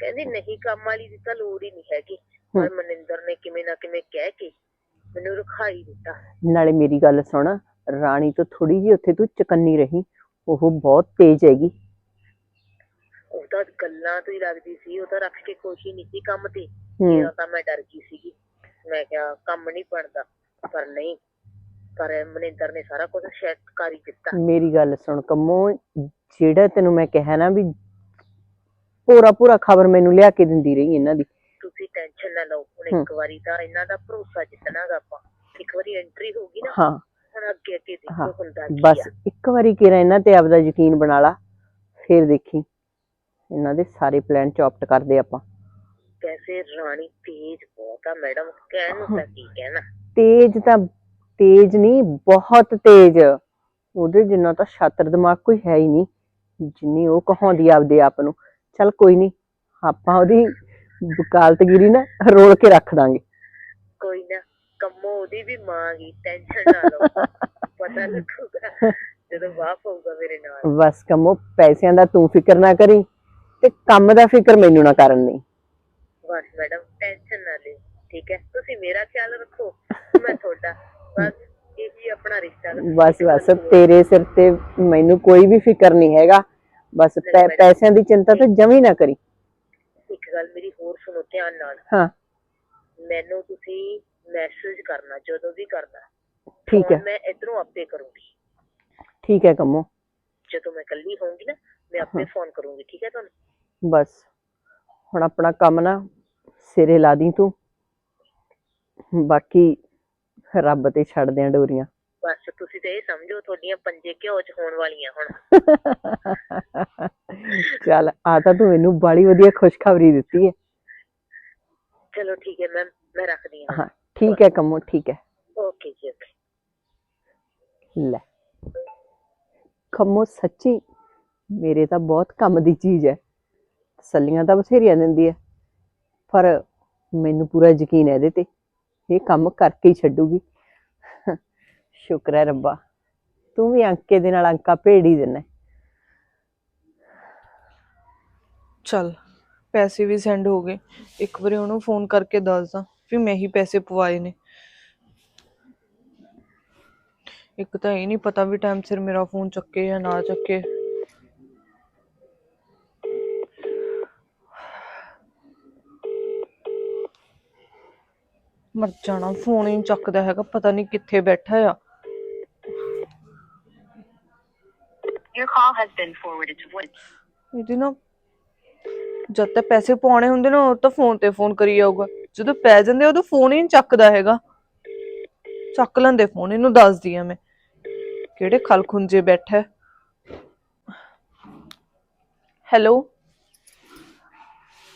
ਕਹਿੰਦੀ ਨਹੀਂ ਕੰਮ ਵਾਲੀ ਦੀ ਤਾਂ ਲੋੜ ਹੀ ਨਹੀਂ ਹੈਗੀ। ਪਰ ਮਨਿੰਦਰ ਨੇ ਕਿਵੇਂ ਨਾ ਕਿਵੇਂ ਕਹਿ ਕੇ ਮੈਨੂੰ ਰਖਾਈ ਦਿੱਤਾ। ਨਾਲੇ ਮੇਰੀ ਗੱਲ ਸੁਣ ਰਾਣੀ ਤੋਂ ਥੋੜੀ ਜੀ ਉੱਥੇ ਤੂੰ ਚਕੰਨੀ ਰਹੀ ਉਹ ਬਹੁਤ ਤੇਜ਼ ਹੈਗੀ। ਉਹ ਤਾਂ ਗੱਲਾਂ ਤੋਂ ਹੀ ਲੱਗਦੀ ਸੀ ਉਹ ਤਾਂ ਰੱਖ ਕੇ ਖੁਸ਼ ਹੀ ਨਹੀਂ ਸੀ ਕੰਮ ਤੇ। ਹੂੰ। ਮੇਰਾ ਤਾਂ ਮੈਂ ਡਰ ਗਈ ਸੀਗੀ। ਮੈਂ ਕਿਹਾ ਕੰਮ ਨਹੀਂ ਬਣਦਾ ਪਰ ਨਹੀਂ ਪਰ ਮਨਿੰਦਰ ਨੇ ਸਾਰਾ ਕੁਝ ਸ਼ੈਕ ਕਰ ਹੀ ਦਿੱਤਾ। ਮੇਰੀ ਗੱਲ ਸੁਣ ਕੰਮੋ ਜਿਹੜਾ ਤੈਨੂੰ ਮੈਂ ਕਿਹਾ ਨਾ ਵੀ ਪੂਰਾ ਪੂਰਾ ਖਬਰ ਮੈਨੂੰ ਲਿਆ ਕੇ ਦਿੰਦੀ ਰਹੀ ਇਹਨਾਂ ਦੀ। ਨਾ ਲਓ ਹੁਣ ਹੂੰ। ਇੱਕ ਵਾਰੀ ਤਾਂ ਇਹਨਾਂ ਦਾ ਭਰੋਸਾ ਜਿੱਤਣਾਗਾ ਆਪਾਂ। ਇੱਕ ਵਾਰੀ ਐਂਟਰੀ ਹੋਊਗੀ ਨਾ ਹਾਂ। ਹੁਣ ਅੱਗੇ ਅੱਗੇ ਹਾਂ, ਦੇਖੋ ਹੁੰਦਾ ਕੀ ਬਸ ਆ। ਇੱਕ ਵਾਰੀ ਕਿਰਾ ਇਹਨਾਂ ਤੇ ਆਪਦਾ ਯਕੀਨ ਬਣਾ ਲਾ ਫਿਰ ਦੇਖੀ। ਇਹਨਾਂ ਦੇ ਸਾਰੇ ਪਲਾਨ ਚੌਪਟ ਕਰਦੇ ਆਪਾਂ। ਵੈਸੇ ਰਾਣੀ ਤੇਜ਼ ਬਹੁਤ ਆ ਮੈਡਮ ਕਹਿਣ ਨੂੰ ਤਾਂ ਕੀ ਕਹਿਣਾ। ਤੇਜ਼ ਤਾਂ ਤੇਜ਼ ਨਹੀਂ ਬਹੁਤ ਤੇਜ਼। ਉਹਦੇ ਜਿੰਨਾ ਤਾਂ ਛਾਤਰ ਦਿਮਾਗ ਕੋਈ ਹੈ ਹੀ ਨਹੀਂ ਜਿੰਨੀ ਉਹ ਕਹਾਉਂਦੀ ਆ ਆਪਦੇ ਆਪ ਨੂੰ। ਚੱਲ ਕੋਈ ਨਹੀਂ ਆਪਾਂ ਉਹਦੀ ਵਕਾਲਤਗਿਰੀ ਨਾ ਰੋਲ ਕੇ ਰੱਖ ਦਾਂਗੇ। ਕੋਈ ਨਾ ਕੰਮੋ ਉਹਦੀ ਵੀ ਮਾਂ ਗੀ ਟੈਨਸ਼ਨ ਨਾ ਲਓ। [LAUGHS] ਪਤਾ ਲੱਗੂਗਾ ਜਦੋਂ ਵਾਹ ਪਊਗਾ ਮੇਰੇ ਨਾਲ। ਬਸ ਕੰਮੋ ਪੈਸਿਆਂ ਦਾ ਤੂੰ ਫਿਕਰ ਨਾ ਕਰੀ ਤੇ ਕੰਮ ਦਾ ਫਿਕਰ ਮੈਨੂੰ ਨਾ ਕਰਨ ਨਹੀਂ ਬਸ ਮੈਡਮ ਟੈਨਸ਼ਨ ਨਾ ਲਿਓ ਠੀਕ ਹੈ? ਤੁਸੀਂ ਮੇਰਾ ਖਿਆਲ ਰੱਖੋ ਮੈਂ ਤੁਹਾਡਾ ਬਸ ਇਹੀ ਆਪਣਾ ਰਿਸ਼ਤਾ ਬਸ ਬਸ ਤੇਰੇ ਸਿਰ ਤੇ ਮੈਨੂੰ ਕੋਈ ਵੀ ਫਿਕਰ ਨਹੀਂ ਹੈਗਾ। ਬਸ ਪੈਸਿਆਂ ਦੀ ਚਿੰਤਾ ਤਾਂ ਜਮੀ ਨਾ ਕਰੀ। ਗੱਲ ਮੇਰੀ ਹੋਰ ਸੁਣੋ ਧਿਆਨ ਨਾਲ। ਹਾਂ। ਮੈਨੂੰ ਤੁਸੀਂ ਮੈਸੇਜ ਕਰਨਾ ਜਦੋਂ ਵੀ ਕਰਨਾ। ਠੀਕ ਹੈ। phone ਮੈਂ ਇਧਰੋਂ ਆਪੇ ਕਰੂੰਗੀ। ਠੀਕ ਹੈ ਕੰਮੋ। ਜਦੋਂ ਮੈਂ ਇਕੱਲੀ ਹੋਊਂਗੀ ਨਾ ਮੈਂ ਆਪੇ ਫੋਨ ਕਰੂੰਗੀ ਠੀਕ ਹੈ ਤੁਹਾਨੂੰ? ਬਸ। ਹੁਣ ਆਪਣਾ ਕੰਮ ਨਾ ਸਿਰੇ ਲਾ ਦੀ ਤੂੰ। ਬਾਕੀ ਰੱਬ ਤੇ ਛੱਡ ਦਿਆਂ ਡੋਰੀਆਂ। ਬਸ ਤੁਸੀਂ ਤਾਂ ਇਹ ਸਮਝੋ ਤੁਹਾਡੀਆਂ ਪੰਜੇ ਘਿਓ ਚ ਹੋਣ ਵਾਲੀਆਂ ਹੁਣ। ਚੱਲ ਆ ਤਾਂ ਤੂੰ ਮੈਨੂੰ ਬਾਲੀ ਵਧੀਆ ਖੁਸ਼ਖਬਰੀ ਦਿੱਤੀ ਹੈ ਚਲੋ ਠੀਕ ਹੈ ਮੈਮ ਮੈਂ ਰੱਖਦੀ ਹਾਂ ਹਾਂ ਠੀਕ ਹੈ ਕੰਮੋ ਠੀਕ ਹੈ ਓਕੇ ਜੀ ਓਕੇ। ਲੈ। ਕੰਮੋ ਸੱਚੀ ਮੇਰੇ ਤਾਂ ਬਹੁਤ ਕੰਮ ਦੀ ਚੀਜ਼ ਹੈ ਤਸੱਲੀਆਂ ਤਾਂ ਬਥੇਰੀਆਂ ਦਿੰਦੀ ਹੈ ਪਰ ਮੈਨੂੰ ਪੂਰਾ ਯਕੀਨ ਹੈ ਇਹਦੇ ਤੇ। ਇਹ ਕੰਮ ਕਰਕੇ ਹੀ ਛੱਡੂਗੀ। ਸ਼ੁਕਰ ਹੈ ਰੱਬਾ। ਤੂੰ ਵੀ ਅੰਕੇ ਦੇ ਨਾਲ ਅੰਕਾ ਭੇੜ ਹੀ ਦਿੰਨਾ ਚੱਲ, ਪੈਸੇ ਵੀ ਸੈਂਡ ਹੋ ਗਏ। ਇੱਕ ਵਾਰੀ ਉਹਨੂੰ ਫੋਨ ਕਰਕੇ ਦੱਸਦਾ ਵੀ ਮੈਂ ਹੀ ਪੈਸੇ ਪਵਾਏ ਨੇ। ਇੱਕ ਤਾਂ ਇਹ ਨਹੀਂ ਪਤਾ ਵੀ ਟਾਈਮ ਸਿਰ ਮੇਰਾ ਫੋਨ ਚੱਕੇ ਜਾਂ ਨਾ ਚੱਕੇ। ਮਰ ਜਾਣਾ ਫੋਨ ਹੀ ਨੀ ਚੱਕਦਾ ਹੈਗਾ, ਪਤਾ ਨਹੀਂ ਕਿੱਥੇ ਬੈਠਾ ਆ। Your call has been forwarded to voice. ਇਹਦੇ ਨਾ ਜਦ ਤੱਕ ਪੈਸੇ ਪਾਉਣੇ ਹੁੰਦੇ ਨਾ, ਉਹ ਤਾਂ ਫੋਨ ਤੇ ਫੋਨ ਕਰੀ ਜਾਊਗਾ। ਜਦੋਂ ਪੈ ਜਾਂਦੇ ਉਦੋਂ ਫੋਨ ਹੀ ਨਹੀਂ ਚੱਕਦਾ ਹੈਗਾ। ਚੱਕ ਲੈਂਦੇ ਫੋਨ ਇਹਨੂੰ ਦੱਸਦੀ ਆ ਮੈਂ। ਕਿਹੜੇ ਖਲਖੁੰਜੇ ਬੈਠਾ। ਹੈਲੋ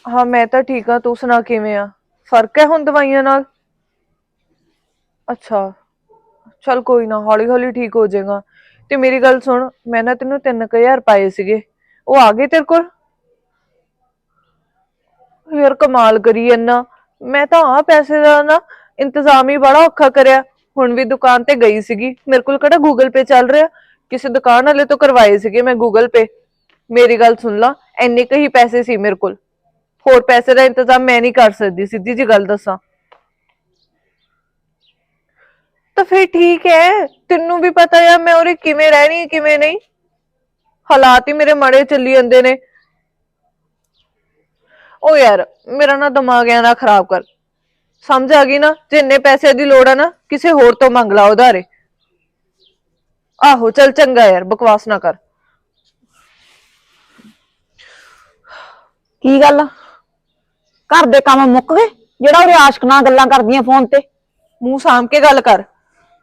ਹਾਂ, ਮੈਂ ਤਾਂ ਠੀਕ ਆ, ਤੂੰ ਸੁਣਾ ਕਿਵੇਂ ਆ? ਫ਼ਰਕ ਹੈ ਹੁਣ ਦਵਾਈਆਂ ਨਾਲ? ਅੱਛਾ। ਚਲ ਕੋਈ ਨਾ ਹੌਲੀ ਹੌਲੀ ਠੀਕ ਹੋ ਜਾਏਗਾ। ਤੇ ਮੇਰੀ ਗੱਲ ਸੁਣ, ਮੈਂ ਨਾ ਤੈਨੂੰ 3000 ਪਾਏ ਸੀਗੇ। ਉਹ ਆ ਗਏ ਤੇਰੇ ਕੋਲ? ਯਾਰ ਕਮਾਲ ਕਰੀ ਇੰਨਾ। ਮੈਂ ਤਾਂ ਆ ਪੈਸੇ ਦਾ ਨਾ ਇੰਤਜ਼ਾਮ ਹੀ ਬੜਾ ਔਖਾ ਕਰਿਆ। ਹੁਣ ਵੀ ਦੁਕਾਨ ਤੇ ਗਈ ਸੀਗੀ। ਮੇਰੇ ਕੋਲ ਕਿਹੜਾ ਗੂਗਲ ਪੇ ਚੱਲ ਰਿਹਾ? ਕਿਸੇ ਦੁਕਾਨ ਵਾਲੇ ਤੋਂ ਕਰਵਾਏ ਸੀਗੇ ਮੈਂ ਗੂਗਲ ਪੇ ਮੇਰੀ ਗੱਲ ਸੁਣ ਲਾ, ਇੰਨੇ ਕੁ ਹੀ ਪੈਸੇ ਸੀ ਮੇਰੇ ਕੋਲ। ਹੋਰ ਪੈਸੇ ਦਾ ਇੰਤਜ਼ਾਮ ਮੈਂ ਨਹੀਂ ਕਰ ਸਕਦੀ, ਸਿੱਧੀ ਜੀ ਗੱਲ ਦੱਸਾਂ। ਤਾਂ ਫਿਰ ਠੀਕ ਹੈ ਤੈਨੂੰ ਵੀ ਪਤਾ ਆ ਮੈਂ ਉਰੇ ਕਿਵੇਂ ਰਹਿਣੀ ਕਿਵੇਂ ਨਹੀਂ ਹਾਲਾਤ ਹੀ ਮੇਰੇ ਮਾੜੇ ਚੱਲੀ ਜਾਂਦੇ ਨੇ ਉਹ ਯਾਰ ਮੇਰਾ ਨਾ ਦਿਮਾਗ ਐਂ ਨਾ ਖਰਾਬ ਕਰ ਸਮਝ ਆ ਗਈ ਨਾ ਜਿੰਨੇ ਪੈਸੇ ਦੀ ਲੋੜ ਆ ਨਾ ਕਿਸੇ ਹੋਰ ਤੋਂ ਮੰਗ ਲਾ ਉਧਾਰੇ ਆਹੋ ਚੱਲ ਚੰਗਾ ਯਾਰ ਬਕਵਾਸ ਨਾ ਕਰ ਕੀ ਗੱਲ ਘਰ ਦੇ ਕੰਮ ਮੁੱਕ ਗਏ ਜਿਹੜਾ ਉਹ ਆਸ਼ਕ ਨਾਲ ਗੱਲਾਂ ਕਰਦੀਆਂ ਫੋਨ ਤੇ ਮੂੰਹ ਸਾਂਭ ਕੇ ਗੱਲ ਕਰ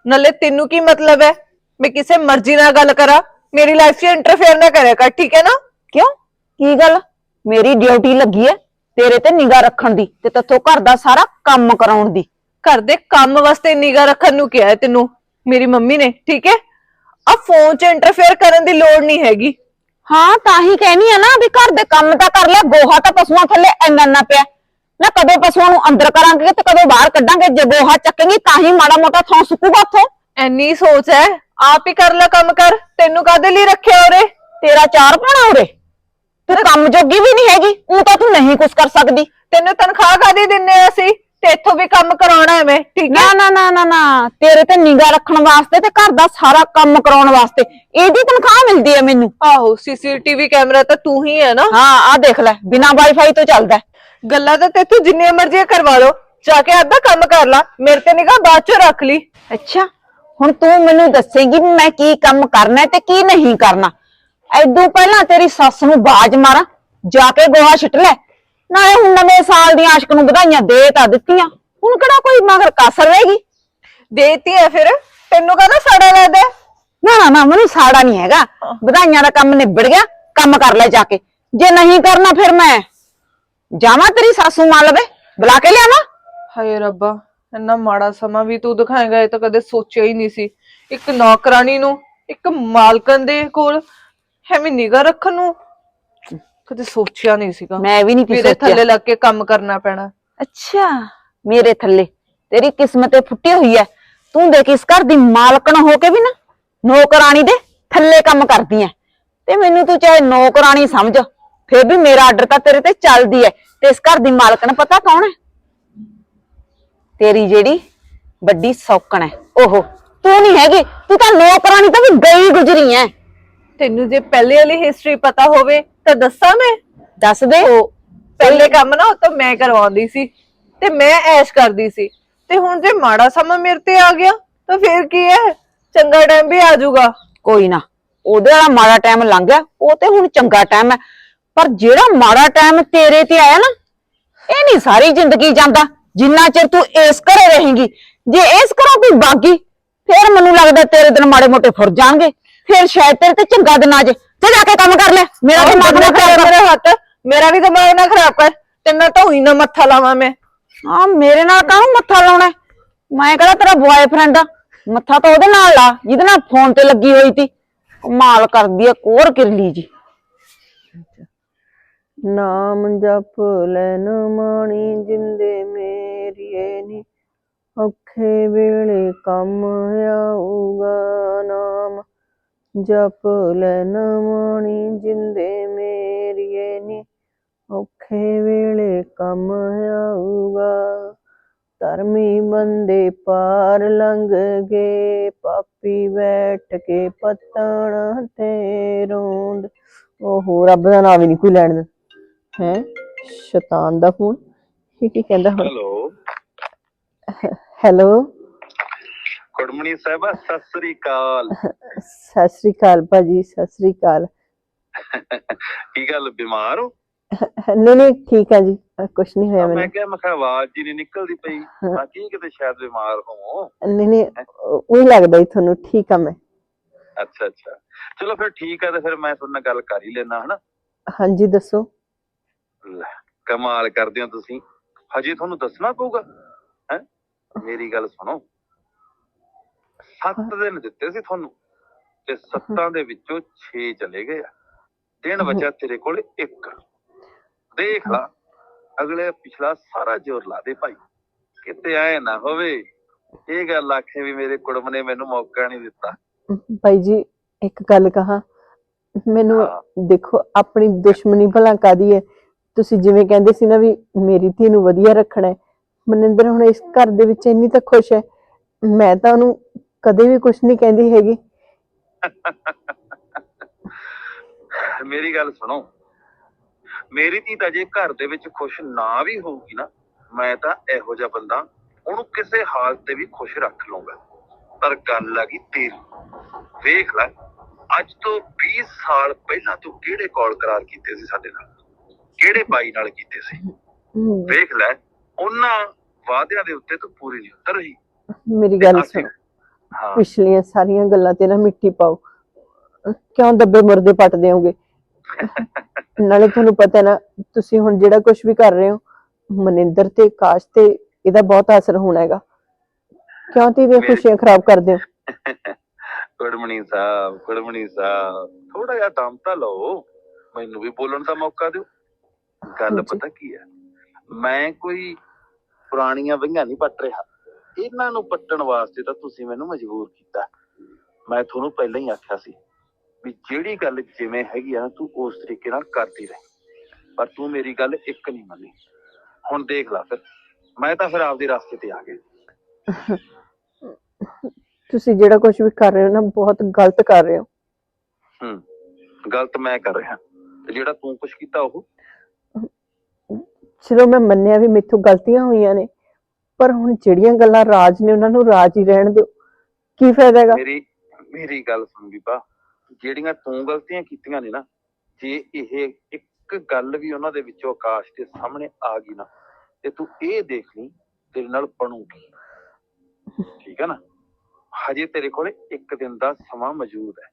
ਨਾਲੇ ਤੈਨੂੰ ਕੀ ਮਤਲਬ ਹੈ? ਮੈਂ ਕਿਸੇ ਮਰਜ਼ੀ ਨਾਲ ਗੱਲ ਕਰਾਂ ਮੇਰੀ ਲਾਈਫ 'ਚ ਇੰਟਰਫੇਅਰ ਨਾ ਕਰਿਆ ਕਰ ਠੀਕ ਹੈ ਨਾ? ਕਿਉਂ? ਕੀ ਗੱਲ? ਮੇਰੀ ਡਿਊਟੀ ਲੱਗੀ ਐ ਤੇਰੇ ਤੇ ਨਿਗਾਹ ਰੱਖਣ ਦੀ ਤੇ ਤੇਥੋਂ ਘਰ ਦਾ ਸਾਰਾ ਕੰਮ ਕਰਾਉਣ ਦੀ। ਘਰ ਦੇ ਕੰਮ ਵਾਸਤੇ ਨਿਗਾਹ ਰੱਖਣ ਨੂੰ ਕਿਹਾ ਹੈ ਤੈਨੂੰ ਮੇਰੀ ਮੰਮੀ ਨੇ ਠੀਕ ਹੈ? ਆ ਫੋਨ 'ਚ ਇੰਟਰਫੇਅਰ ਕਰਨ ਦੀ ਲੋੜ ਨਹੀਂ ਹੈਗੀ। ਹਾਂ ਤਾਂ ਹੀ ਕਹਿਨੀ ਆ ਨਾ ਵੀ ਘਰ ਦੇ ਕੰਮ ਤਾਂ ਕਰ ਲਿਆ ਗੋਹਾ ਤਾਂ ਪਸ਼ੂਆਂ ਥੱਲੇ ਇੰਨਾ ਇੰਨਾ ਪਿਆ। ਨਾ ਕਦੋਂ ਪਸ਼ੂਆਂ ਨੂੰ ਅੰਦਰ ਕਰਾਂਗੇ ਤੇ ਕਦੋਂ ਬਾਹਰ ਕੱਢਾਂਗੇ? ਜੇ ਗੋਹਾ ਚੱਕੇਂਗੀ ਤਾਂ ਹੀ ਮਾੜਾ ਮੋਟਾ ਥਾਂ ਸੁੱਕੂਗਾ ਉੱਥੋਂ। ਐਨੀ ਸੋਚ ਹੈ ਆਪ ਹੀ ਕਰ ਲੈ ਕੰਮ ਕਰ। ਤੈਨੂੰ ਕਾਦੇ ਲਈ ਰੱਖਿਆ ਉਰੇ? ਤੇਰਾ ਚਾਰ ਪਾਣਾ ਉਰੇ। ਤੂੰ ਕੰਮ ਜੋਗੀ ਵੀ ਨਹੀਂ ਹੈਗੀ। ਉਹ ਤਾਂ ਤੂੰ ਨਹੀਂ ਕੁਝ ਕਰ ਸਕਦੀ। ਤੈਨੂੰ ਤਨਖਾਹ ਕਾਦੀ ਦਿੰਨੇ ਆ ਅਸੀਂ? ਤੇ ਇੱਥੋਂ ਵੀ ਕੰਮ ਕਰਾਉਣਾ ਮੈਂ ਠੀਕ ਹੈ ਨਾ ਨਾ ਨਾ ਨਾ ਨਾ। ਤੇਰੇ ਤੇ ਨਿਗਾਹ ਰੱਖਣ ਵਾਸਤੇ ਤੇ ਘਰ ਦਾ ਸਾਰਾ ਕੰਮ ਕਰਾਉਣ ਵਾਸਤੇ ਇਹਦੀ ਤਨਖਾਹ ਮਿਲਦੀ ਹੈ ਮੈਨੂੰ। ਆਹੋ ਸੀਸੀਟੀਵੀ ਕੈਮਰਾ ਤਾਂ ਤੂੰ ਹੀ ਹੈ ਨਾ। ਹਾਂ ਆ ਦੇਖ ਲੈ। ਬਿਨਾ ਵਾਈਫਾਈ ਤੋਂ ਚੱਲਦਾ ਹੈ। ਗੱਲਾਂ ਤਾਂ ਤੇਥੋਂ ਜਿੰਨੀਆਂ ਮਰਜ਼ੀ ਕਰਵਾ ਲਓ। ਜਾ ਕੇ ਅੱਧਾ ਕੰਮ ਕਰ ਲਾ। ਮੇਰੇ ਤੇ ਨਿਗਾਹ ਬਾਅਦ ਚੋਂ ਰੱਖ ਲਈ। ਅੱਛਾ ਹੁਣ ਤੂੰ ਮੈਨੂੰ ਦੱਸੇਂਗੀ ਵੀ ਮੈਂ ਕੀ ਕੰਮ ਕਰਨਾ ਹੈ ਤੇ ਕੀ ਨਹੀਂ ਕਰਨਾ। ਐਦੋਂ ਪਹਿਲਾਂ ਤੇਰੀ ਸੱਸ ਨੂੰ ਬਾਜ ਮਾਰਾਂ। ਜਾ ਕੇ ਗੋਹਾ ਛਿੱਟ ਲੈ। ਨਾਲੇ ਹੁਣ ਨਵੇਂ ਸਾਲ ਦੀਆਂ ਆਸ਼ਕ ਨੂੰ ਵਧਾਈਆਂ ਦੇ ਤਾਂ ਦਿੱਤੀਆਂ। ਹੁਣ ਕਿਹੜਾ ਕੋਈ ਮਗਰ ਕਸਰ ਰਹੇਗੀ? ਦੇਤੀ ਹੈ ਫਿਰ। ਤੈਨੂੰ ਕਹਦਾ ਸਾੜਾ ਲੱਗਦਾ ਹੈ? ਨਾ ਨਾ ਨਾ ਮੈਨੂੰ ਸਾੜਾ ਨਹੀਂ ਹੈਗਾ। ਵਧਾਈਆਂ ਦਾ ਕੰਮ ਨਿਬੜ ਗਿਆ। ਕੰਮ ਕਰ ਲੈ ਜਾ ਕੇ। ਜੇ ਨਹੀਂ ਕਰਨਾ ਫਿਰ ਮੈਂ। ਜਾਵਾਂ ਤੇਰੀ ਸਾਸੂ ਮਾਂ ਲਵੇ ਬੁਲਾ ਕੇ ਲਿਆਵਾਂ? ਹਾਏ ਰੱਬਾ ਇੰਨਾ ਮਾੜਾ ਸਮਾਂ ਵੀ ਤੂੰ ਦਿਖਾਏਗਾ ਇਹ ਤਾਂ ਕਦੇ ਸੋਚਿਆ ਹੀ ਨਹੀਂ ਸੀ। ਇੱਕ ਨੌਕਰਾਨੀ ਨੂੰ ਇੱਕ ਮਾਲਕਨ ਦੇ ਕੋਲ ਐਵੇਂ ਨਿਗਾਹ ਰੱਖਣ ਨੂੰ ਕਦੇ ਸੋਚਿਆ ਨਹੀਂ ਸੀਗਾ। ਮੈਂ ਵੀ ਨਹੀਂ ਮੇਰੇ ਸੋਚਿਆ। ਥੱਲੇ ਲੱਗ ਕੇ ਕੰਮ ਕਰਨਾ ਪੈਣਾ। ਅੱਛਾ ਮੇਰੇ ਥੱਲੇ। ਤੇਰੀ ਕਿਸਮਤੇ ਫੁੱਟੀ ਹੋਈ ਐ। ਤੂੰ ਦੇਖ ਇਸ ਘਰ ਦੀ ਮਾਲਕਣ ਹੋ ਕੇ ਵੀ ਨਾ ਨੌਕਰਾਨੀ ਦੇ ਥੱਲੇ ਕੰਮ ਕਰਦੀ ਐ। ਤੇ ਮੈਨੂੰ ਤੂੰ ਚਾਹੇ ਨੌਕਰਾਨੀ ਸਮਝ। ਫੇਰ ਵੀ ਮੇਰਾ ਆਰਡਰ ਤਾਂ ਤੇਰੇ ਤੇ ਚੱਲਦੀ ਐ। ਤੇ ਇਸ ਘਰ ਦੀ ਮਾਲਕਣ ਪਤਾ ਕੌਣ ਐ? ਤੇਰੀ ਜਿਹੜੀ ਵੱਡੀ ਸੌਕਣ ਐ। ਓਹੋ ਤੂੰ ਨਹੀਂ ਹੈਗੀ। ਤੂੰ ਤਾਂ ਨੌਕਰਾਨੀ ਤੋਂ ਵੀ ਗਈ ਗੁਜਰੀ ਐ। ਤੈਨੂੰ ਜੇ ਪਹਿਲੇ ਵਾਲੀ ਹਿਸਟਰੀ ਪਤਾ ਹੋਵੇ ਤਾਂ ਦੱਸਾਂ ਮੈਂ? ਦੱਸ ਦੇ। ਪਹਿਲੇ ਕੰਮ ਨਾ ਉਹ ਤਾਂ ਮੈਂ ਕਰਵਾਉਂਦੀ ਸੀ। ਤੇ ਮੈਂ ਐਸ਼ ਕਰਦੀ ਸੀ। ਤੇ ਹੁਣ ਜੇ ਮਾੜਾ ਸਮਾਂ ਮੇਰੇ ਤੇ ਆ ਗਿਆ ਤਾਂ ਫੇਰ ਕੀ ਹੈ ਚੰਗਾ ਟਾਈਮ ਵੀ ਆ ਜਾਊਗਾ। ਕੋਈ ਨਾ ਉਹਦੇ ਵਾਲਾ ਮਾੜਾ ਟਾਈਮ ਲੰਘ ਗਿਆ। ਉਹ ਤੇ ਹੁਣ ਚੰਗਾ ਟਾਈਮ ਹੈ ਪਰ ਜਿਹੜਾ ਮਾੜਾ ਟਾਈਮ ਤੇਰੇ ਤੇ ਆਇਆ ਨਾ ਇਹ ਨਹੀਂ ਸਾਰੀ ਜ਼ਿੰਦਗੀ ਜਾਂਦਾ। ਜਿੰਨਾ ਚਿਰ ਤੂੰ ਇਸ ਘਰੇ ਰਹੇਂਗੀ ਜੇ ਇਸ ਘਰੋਂ ਕੋਈ ਬਾਗੀ ਫਿਰ ਮੈਨੂੰ ਲੱਗਦਾ ਤੇਰੇ ਦਿਨ ਮਾੜੇ ਮੋਟੇ ਫੁਰ ਜਾਣਗੇ। ਫਿਰ ਸ਼ਾਇਦ ਤੇਰੇ ਤੇ ਚੰਗਾ ਦਿਨ ਆ ਜੇ। ਤੇ ਜਾ ਕੇ ਕੰਮ ਕਰ ਲੈ। ਮੇਰਾ ਦਿਮਾਗ ਨਾ ਖਰਾਬ ਕਰ। ਮੇਰਾ ਹੱਥ ਮੇਰਾ ਵੀ ਦਿਮਾਗ ਨਾ ਖਰਾਬ ਕਰ। ਤੇ ਨਾ ਤਾਂ ਉਹੀ ਨਾ ਮੱਥਾ ਲਾਵਾਂ ਮੈਂ। ਆ ਮੇਰੇ ਨਾਲ ਕਾਹਨੂੰ ਮੱਥਾ ਲਾਉਣਾ? ਮੈਂ ਕਿਹੜਾ ਤੇਰਾ ਬॉयਫ੍ਰੈਂਡ ਆ? ਮੱਥਾ ਤਾਂ ਉਹਦੇ ਨਾਲ ਲਾ ਜਿਹਦੇ ਨਾਲ ਫੋਨ ਤੇ ਲੱਗੀ ਹੋਈ ਤੀ। ਕਮਾਲ ਕਰਦੀ ਆ ਕੋਰ ਕਿਰਲੀ ਜੀ। ਨਾਮ ਜਪ ਲੈਨ ਮਾਣੀ ਜਿੰਦੇ ਮੇਰੀਏ ਨੀ। ਔਖੇ ਵੇਲੇ ਕੰਮ ਆਊਗਾ ਨਾਮ। ਜਪ ਲੈਨ ਮਾਣੀ ਜਿੰਦੇ ਮੇਰੀਏ ਨੀ। ਔਖੇ ਵੇਲੇ ਕੰਮ ਆਊਗਾ। ਧਰਮੀ ਬੰਦੇ ਪਾਰ ਲੰਘ ਗਏ ਪਾਪੀ ਬੈਠ ਕੇ ਪਤਣ ਤੇ ਰੋਂਦ। ਓਹੋ, ਰੱਬ ਦਾ ਨਾਮ ਹੀ ਨਹੀਂ ਕੋਈ ਲੈਣ ਦਾ ਹੈ ਸ਼ੈਤਾਨ ਦਾ ਫੋਨ। ਇਹ ਕੀ ਕਹਿੰਦਾ ਹੁਣ? ਹੈਲੋ। ਹੈਲੋ। ਕੁੜਮਣੀ ਸਾਹਿਬਾ ਸਤਿ ਸ੍ਰੀ ਅਕਾਲ। ਸਤਿ ਸ੍ਰੀ ਅਕਾਲ ਭਾਜੀ ਸਤਿ ਸ੍ਰੀ ਅਕਾਲ। ਕੀ ਗੱਲ ਬਿਮਾਰ ਹੋ? ਨਹੀਂ ਨਹੀਂ ਠੀਕ ਹੈ ਜੀ। ਕੁਛ ਨਹੀਂ ਹੋਇਆ ਮੈਂ ਮੈਨੂੰ। ਕਿਹਾ ਮੈਂ ਕਿਹਾ ਆਵਾਜ਼ ਜੀ ਨਹੀਂ ਨਿਕਲਦੀ ਪਈ। ਮੈਂ ਕੀ ਕਿਤੇ ਸ਼ਾਇਦ ਬਿਮਾਰ ਹੋਵੋ? ਨਹੀਂ ਨਹੀਂ ਉਹ ਲੱਗਦਾ ਹੀ ਤੁਹਾਨੂੰ ਠੀਕ ਆ ਮੈਂ। ਅੱਛਾ ਅੱਛਾ। ਚਲੋ ਫਿਰ ਠੀਕ ਆ ਤੇ ਫਿਰ ਮੈਂ ਤੁਹਾਡੇ ਨਾਲ ਗੱਲ ਕਰ ਹੀ ਲੈਣਾ ਹਨਾ? ਹਾਂਜੀ ਦੱਸੋ। ਕਮਾਲ ਕਰਦੇ ਹੋ ਤੁਸੀਂ। ਹਜੇ ਤੁਹਾਨੂੰ ਦੱਸਣਾ ਪਊਗਾ ਹੈ? ਮੇਰੀ ਗੱਲ ਸੁਣੋ। ਸੱਤ ਦਿਨ ਦਿੱਤੇ ਸੀ ਤੁਹਾਨੂੰ ਤੇ ਸੱਤਾਂ ਦੇ ਵਿੱਚੋਂ 6 ਚਲੇ ਗਏ ਆ। ਦਿਨ ਬਚਿਆ ਤੇਰੇ ਕੋਲ ਇੱਕ। ਦੇਖ ਲਾ ਅਗਲੇ ਪਿਛਲਾ ਸਾਰਾ ਜ਼ੋਰ ਲਾ ਦੇ ਭਾਈ। ਕਿਤੇ ਆਏ ਨਾ ਹੋਵੇ ਇਹ ਗੱਲ ਆਖੇ ਵੀ ਮੇਰੇ ਕੁੜਮ ਨੇ ਮੈਨੂੰ ਮੌਕਾ ਨਹੀਂ ਦਿੱਤਾ। ਭਾਈ ਜੀ ਇੱਕ ਗੱਲ ਕਹਾ। ਮੈਨੂੰ। ਦੇਖੋ ਆਪਣੀ ਦੁਸ਼ਮਣੀ ਭਲਾ ਕਾਦੀ ਹੈ? ਤੁਸੀਂ ਜਿਵੇਂ ਕਹਿੰਦੇ ਸੀ ਨਾ ਵੀ ਮੇਰੀ ਧੀ ਨੂੰ ਵਧੀਆ ਰੱਖਣਾ ਹੈ। ਮਨਿੰਦਰ ਹੁਣ ਇਸ ਘਰ ਦੇ ਵਿੱਚ ਇੰਨੀ ਤਾਂ ਖੁਸ਼ ਹੈ। ਮੈਂ ਤਾਂ ਉਹਨੂੰ ਕਦੇ ਵੀ ਕੁਝ ਨਹੀਂ ਕਹਿੰਦੀ ਹੈਗੀ। ਮੇਰੀ ਗੱਲ ਸੁਣੋ। ਮੇਰੀ ਧੀ ਤਾਂ ਜੇ ਘਰ ਦੇ ਵਿੱਚ ਖੁਸ਼ ਨਾ ਵੀ ਹੋਊਗੀ ਨਾ, ਮੈਂ ਤਾਂ ਇਹੋ ਜਿਹਾ ਬੰਦਾ ਉਹਨੂੰ ਕਿਸੇ ਹਾਲਤ ਤੇ ਵੀ ਖੁਸ਼ ਰੱਖ ਲਊਂਗਾ। ਪਰ ਗੱਲ ਆ ਗਈ ਤੇਰੀ। ਵੇਖ ਲੈ, ਅੱਜ ਤੋਂ 20 ਸਾਲ ਪਹਿਲਾਂ ਤੂੰ ਕਿਹੜੇ ਕਾਲ ਕਰਾਰ ਕੀਤੇ ਸੀ ਸਾਡੇ ਨਾਲ? ਕਿਹੜੇ ਬਾਈ ਨਾਲ ਕੀਤੇ ਸੀ? ਵੇਖ ਲੈ ਉਹਨਾਂ ਵਾਅਦਿਆਂ ਦੇ ਉੱਤੇ ਤੂੰ ਪੂਰੀ ਨਹੀਂ ਉਤਰ ਰਹੀ। ਮੇਰੀ ਗੱਲ ਸੁਣੋ। ਪਿਛਲੀਆਂ ਸਾਰੀਆਂ ਗੱਲਾਂ ਤੇ ਨਾ ਮਿੱਟੀ ਪਾਓ। ਕਿਉਂ ਦੱਬੇ ਮੁਰਦੇ ਪੱਟ ਦਿਓਗੇ? ਨਾਲੇ ਤੁਹਾਨੂੰ ਪਤਾ ਨਾ ਤੁਸੀਂ ਹੁਣ ਜਿਹੜਾ ਕੁਝ ਵੀ ਕਰ ਰਹੇ ਹੋ ਮਨਿੰਦਰ ਤੇ ਕਾਸ਼ ਤੇ ਇਹਦਾ ਬਹੁਤ ਅਸਰ ਹੋਣਾ ਹੈਗਾ। ਕਿਉਂ ਤੇ ਮੇਰੀ- ਖੁਸ਼ੀਆਂ ਖਰਾਬ ਕਰਦੇ ਹੋ? ਕੁੜਮਣੀ ਸਾਹਿਬ ਕੁੜਮਣੀ ਸਾਹਿਬ ਥੋੜਾ ਜਿਹਾ ਦਮ ਤਾਂ ਲਓ। ਮੈਨੂੰ ਵੀ ਬੋਲਣ ਦਾ ਮੌਕਾ ਦਿਓ। ਗੱਲ। ਪਤਾ ਕੀ ਹੈ? ਮੈਂ ਕੋਈ ਪੁਰਾਣੀਆਂ ਵਹੀਆਂ ਨਹੀਂ ਪੱਟ ਰਿਹਾ। ਇਹਨਾਂ ਨੂੰ ਪੱਟਣ ਵਾਸਤੇ ਤਾਂ ਤੁਸੀਂ ਮੈਨੂੰ ਮਜਬੂਰ ਕੀਤਾ। ਮੈਂ ਤੁਹਾਨੂੰ ਪਹਿਲਾਂ ਹੀ ਆਖਿਆ ਸੀ ਵੀ ਜਿਹੜੀ ਗੱਲ ਜਿਵੇਂ ਹੈਗੀ ਆ ਤੂੰ ਉਸ ਤਰੀਕੇ ਨਾਲ ਕਰਦੀ ਰਹੇ। ਪਰ ਤੂੰ ਮੇਰੀ ਗੱਲ ਇੱਕ ਨਹੀਂ ਮੰਨੀ। ਹੁਣ ਦੇਖ ਲੈ ਫਿਰ। ਮੈਂ ਤਾਂ ਫਿਰ ਆਪਦੇ ਰਸਤੇ ਤੇ ਆ ਗਿਆ। ਤੁਸੀਂ ਜਿਹੜਾ ਕੁਝ ਵੀ ਕਰ ਰਹੇ ਹੋ ਨਾ ਬਹੁਤ ਗਲਤ ਕਰ ਰਹੇ ਹੋ। ਹੂੰ। ਗਲਤ ਮੈਂ ਕਰ ਰਿਹਾ। ਤੇ ਜਿਹੜਾ ਤੂੰ ਕੁਛ ਕੀਤਾ ਉਹ ਚਲੋ ਮੈਂ ਮੰਨਿਆ ਵੀ ਮੇਥੋਂ ਗਲਤੀਆਂ ਹੋਈਆਂ ਨੇ, ਪਰ ਹੁਣ ਜਿਹੜੀਆਂ ਗੱਲਾਂ ਰਾਜ ਨੇ ਉਹਨਾਂ ਨੂੰ ਰਾਜ ਹੀ ਰਹਿਣ ਦਿਓ, ਕੀ ਫਾਇਦਾ ਹੈਗਾ? ਮੇਰੀ ਮੇਰੀ ਗੱਲ ਸੁਣ ਬੀਬਾ, ਜਿਹੜੀਆਂ ਤੂੰ ਗਲਤੀਆਂ ਕੀਤੀਆਂ ਨੇ ਨਾ, ਜੇ ਇਹ ਇੱਕ ਗੱਲ ਵੀ ਉਹਨਾਂ ਦੇ ਵਿੱਚੋਂ ਆਕਾਸ਼ ਦੇ ਸਾਹਮਣੇ ਆ ਗਈ ਨਾ, ਤੇ ਤੂੰ ਇਹ ਦੇਖ ਲਈ, ਤੇਰੇ ਨਾਲ ਬਣੂਗੀ। ਠੀਕ ਹੈ ਨਾ? ਹਜੇ ਤੇਰੇ ਕੋਲੇ ਇੱਕ ਦਿਨ ਦਾ ਸਮਾਂ ਮੌਜੂਦ ਹੈ।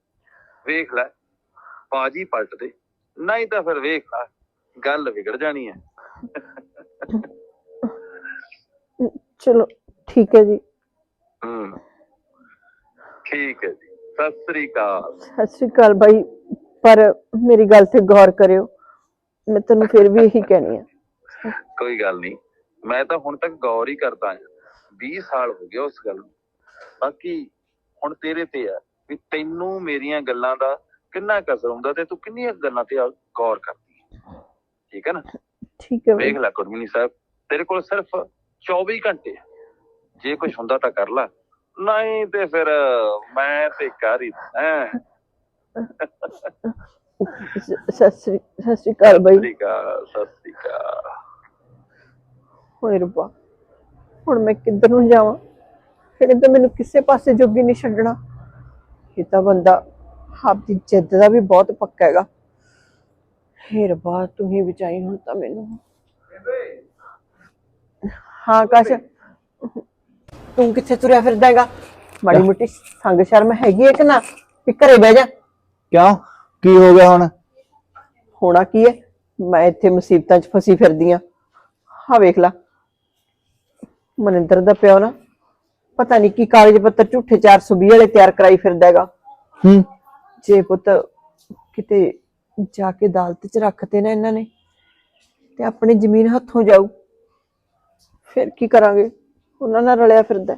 ਵੇਖ ਲੈ, ਬਾਜੀ ਪਲਟ ਦੇ, ਨਹੀਂ ਤਾਂ ਫਿਰ ਵੇਖ ਲੈ, ਗੱਲ ਵਿਗੜ ਜਾਣੀ ਹੈ। ਚਲੋ ਠੀਕ ਹੈ ਜੀ। ਹੂੰ ਠੀਕ ਹੈ ਜੀ। ਸਤਿ ਸ੍ਰੀ ਅਕਾਲ। ਸਤਿ ਸ਼੍ਰੀ ਅਕਾਲ ਬਾਈ ਪਰ ਮੇਰੀ ਗੱਲ ਤੇ ਗੌਰ ਕਰਿਓ ਮੈਂ ਤੈਨੂੰ ਫਿਰ ਵੀ ਇਹੀ ਕਹਿਣੀ ਆ। ਕੋਈ ਗੱਲ ਨਹੀਂ ਮੈਂ ਤਾਂ ਹੁਣ ਤੱਕ ਗੌਰ ਹੀ ਕਰਦਾ ਹਾਂ। 20 ਸਾਲ ਹੋ ਗਏ ਉਸ ਗੱਲ ਨੂੰ। ਬਾਕੀ ਹੁਣ ਤੇਰੇ ਤੇ ਆ ਵੀ ਤੈਨੂੰ ਮੇਰੀਆਂ ਗੱਲਾਂ ਦਾ ਕਿੰਨਾ ਕਸਰ ਹੁੰਦਾ ਤੇ ਤੂੰ ਕਿੰਨੀਆਂ ਗੱਲਾਂ ਤੇ ਗੌਰ ਕਰਦੀ ਹੈ। ਠੀਕ ਹੈ ਨਾ? ਠੀਕ ਹੈ ਵੇਖ ਲੈ ਕੁਰਮਨੀ ਸਾਹਿਬ ਤੇਰੇ ਕੋਲ ਸਿਰਫ 24 ਘੰਟੇ। ਜੇ ਕੁਝ ਹੁੰਦਾ ਤਾਂ ਕਰ ਲੈ। ਨਹੀਂ ਤੇ ਫਿਰ ਮੈਂ ਤੇ ਕਰ ਹੀ ਹੈ। ਸਤਿ ਸ਼੍ਰੀ ਅਕਾਲ ਬਾਈ। ਸਤਿ ਸ੍ਰੀ ਅਕਾਲ ਹੋਏ ਰੱਬਾ ਹੁਣ ਮੈਂ ਕਿੱਧਰ ਨੂੰ ਜਾਵਾਂ? ਫਿਰ ਤਾਂ ਮੈਨੂੰ ਕਿਸੇ ਪਾਸੇ ਜੋਗੀ ਨਹੀਂ ਛੱਡਣਾ। ਇਹ ਤਾਂ ਬੰਦਾ ਆਪਦੀ ਜਿੱਦ ਦਾ ਵੀ ਬਹੁਤ ਪੱਕਾ ਹੈਗਾ। ਹੇ ਰੱਬਾ ਤੂੰ ਹੀ ਬਚਾਈ ਹੁਣ ਤਾਂ ਮੈਨੂੰ। ਹਾਂ ਕਾਸ਼। ਤੂੰ ਕਿੱਥੇ ਤੁਰਿਆ ਫਿਰਦਾ ਹੈਗਾ? ਮਾੜੀ ਮੋਟੀ ਸੰਗ ਸ਼ਰਮ ਹੈਗੀ ਹੈ ਕਿ ਨਾ? ਵੀ ਘਰੇ ਬਹਿ ਜਾ। ਕਿਉਂ ਕੀ ਹੋ ਗਿਆ ਹੁਣ? ਹੋਣਾ ਕੀ ਹੈ? ਮੈਂ ਇੱਥੇ ਮੁਸੀਬਤਾਂ 'ਚ ਫਸੀ ਫਿਰਦੀ ਆ ਹਾਂ ਵੇਖ ਲਾ। ਮਨਿੰਦਰ ਦਾ ਪਿਓ ਨਾ ਪਤਾ ਨਹੀਂ ਕੀ ਕਾਗਜ਼ ਪੱਤਰ ਝੂਠੇ 420 ਵਾਲੇ ਤਿਆਰ ਕਰਾਈ ਫਿਰਦਾ ਹੈਗਾ। ਹੂੰ। ਜੇ ਪੁੱਤ ਕਿਤੇ ਜਾ ਕੇ ਅਦਾਲਤ 'ਚ ਰੱਖਤੇ ਨਾ ਇਹਨਾਂ ਨੇ ਤੇ ਆਪਣੀ ਜ਼ਮੀਨ ਹੱਥੋਂ ਜਾਊ। ਫਿਰ ਕੀ ਕਰਾਂਗੇ? ਉਹਨਾਂ ਨਾਲ ਰਲਿਆ ਫਿਰਦਾ।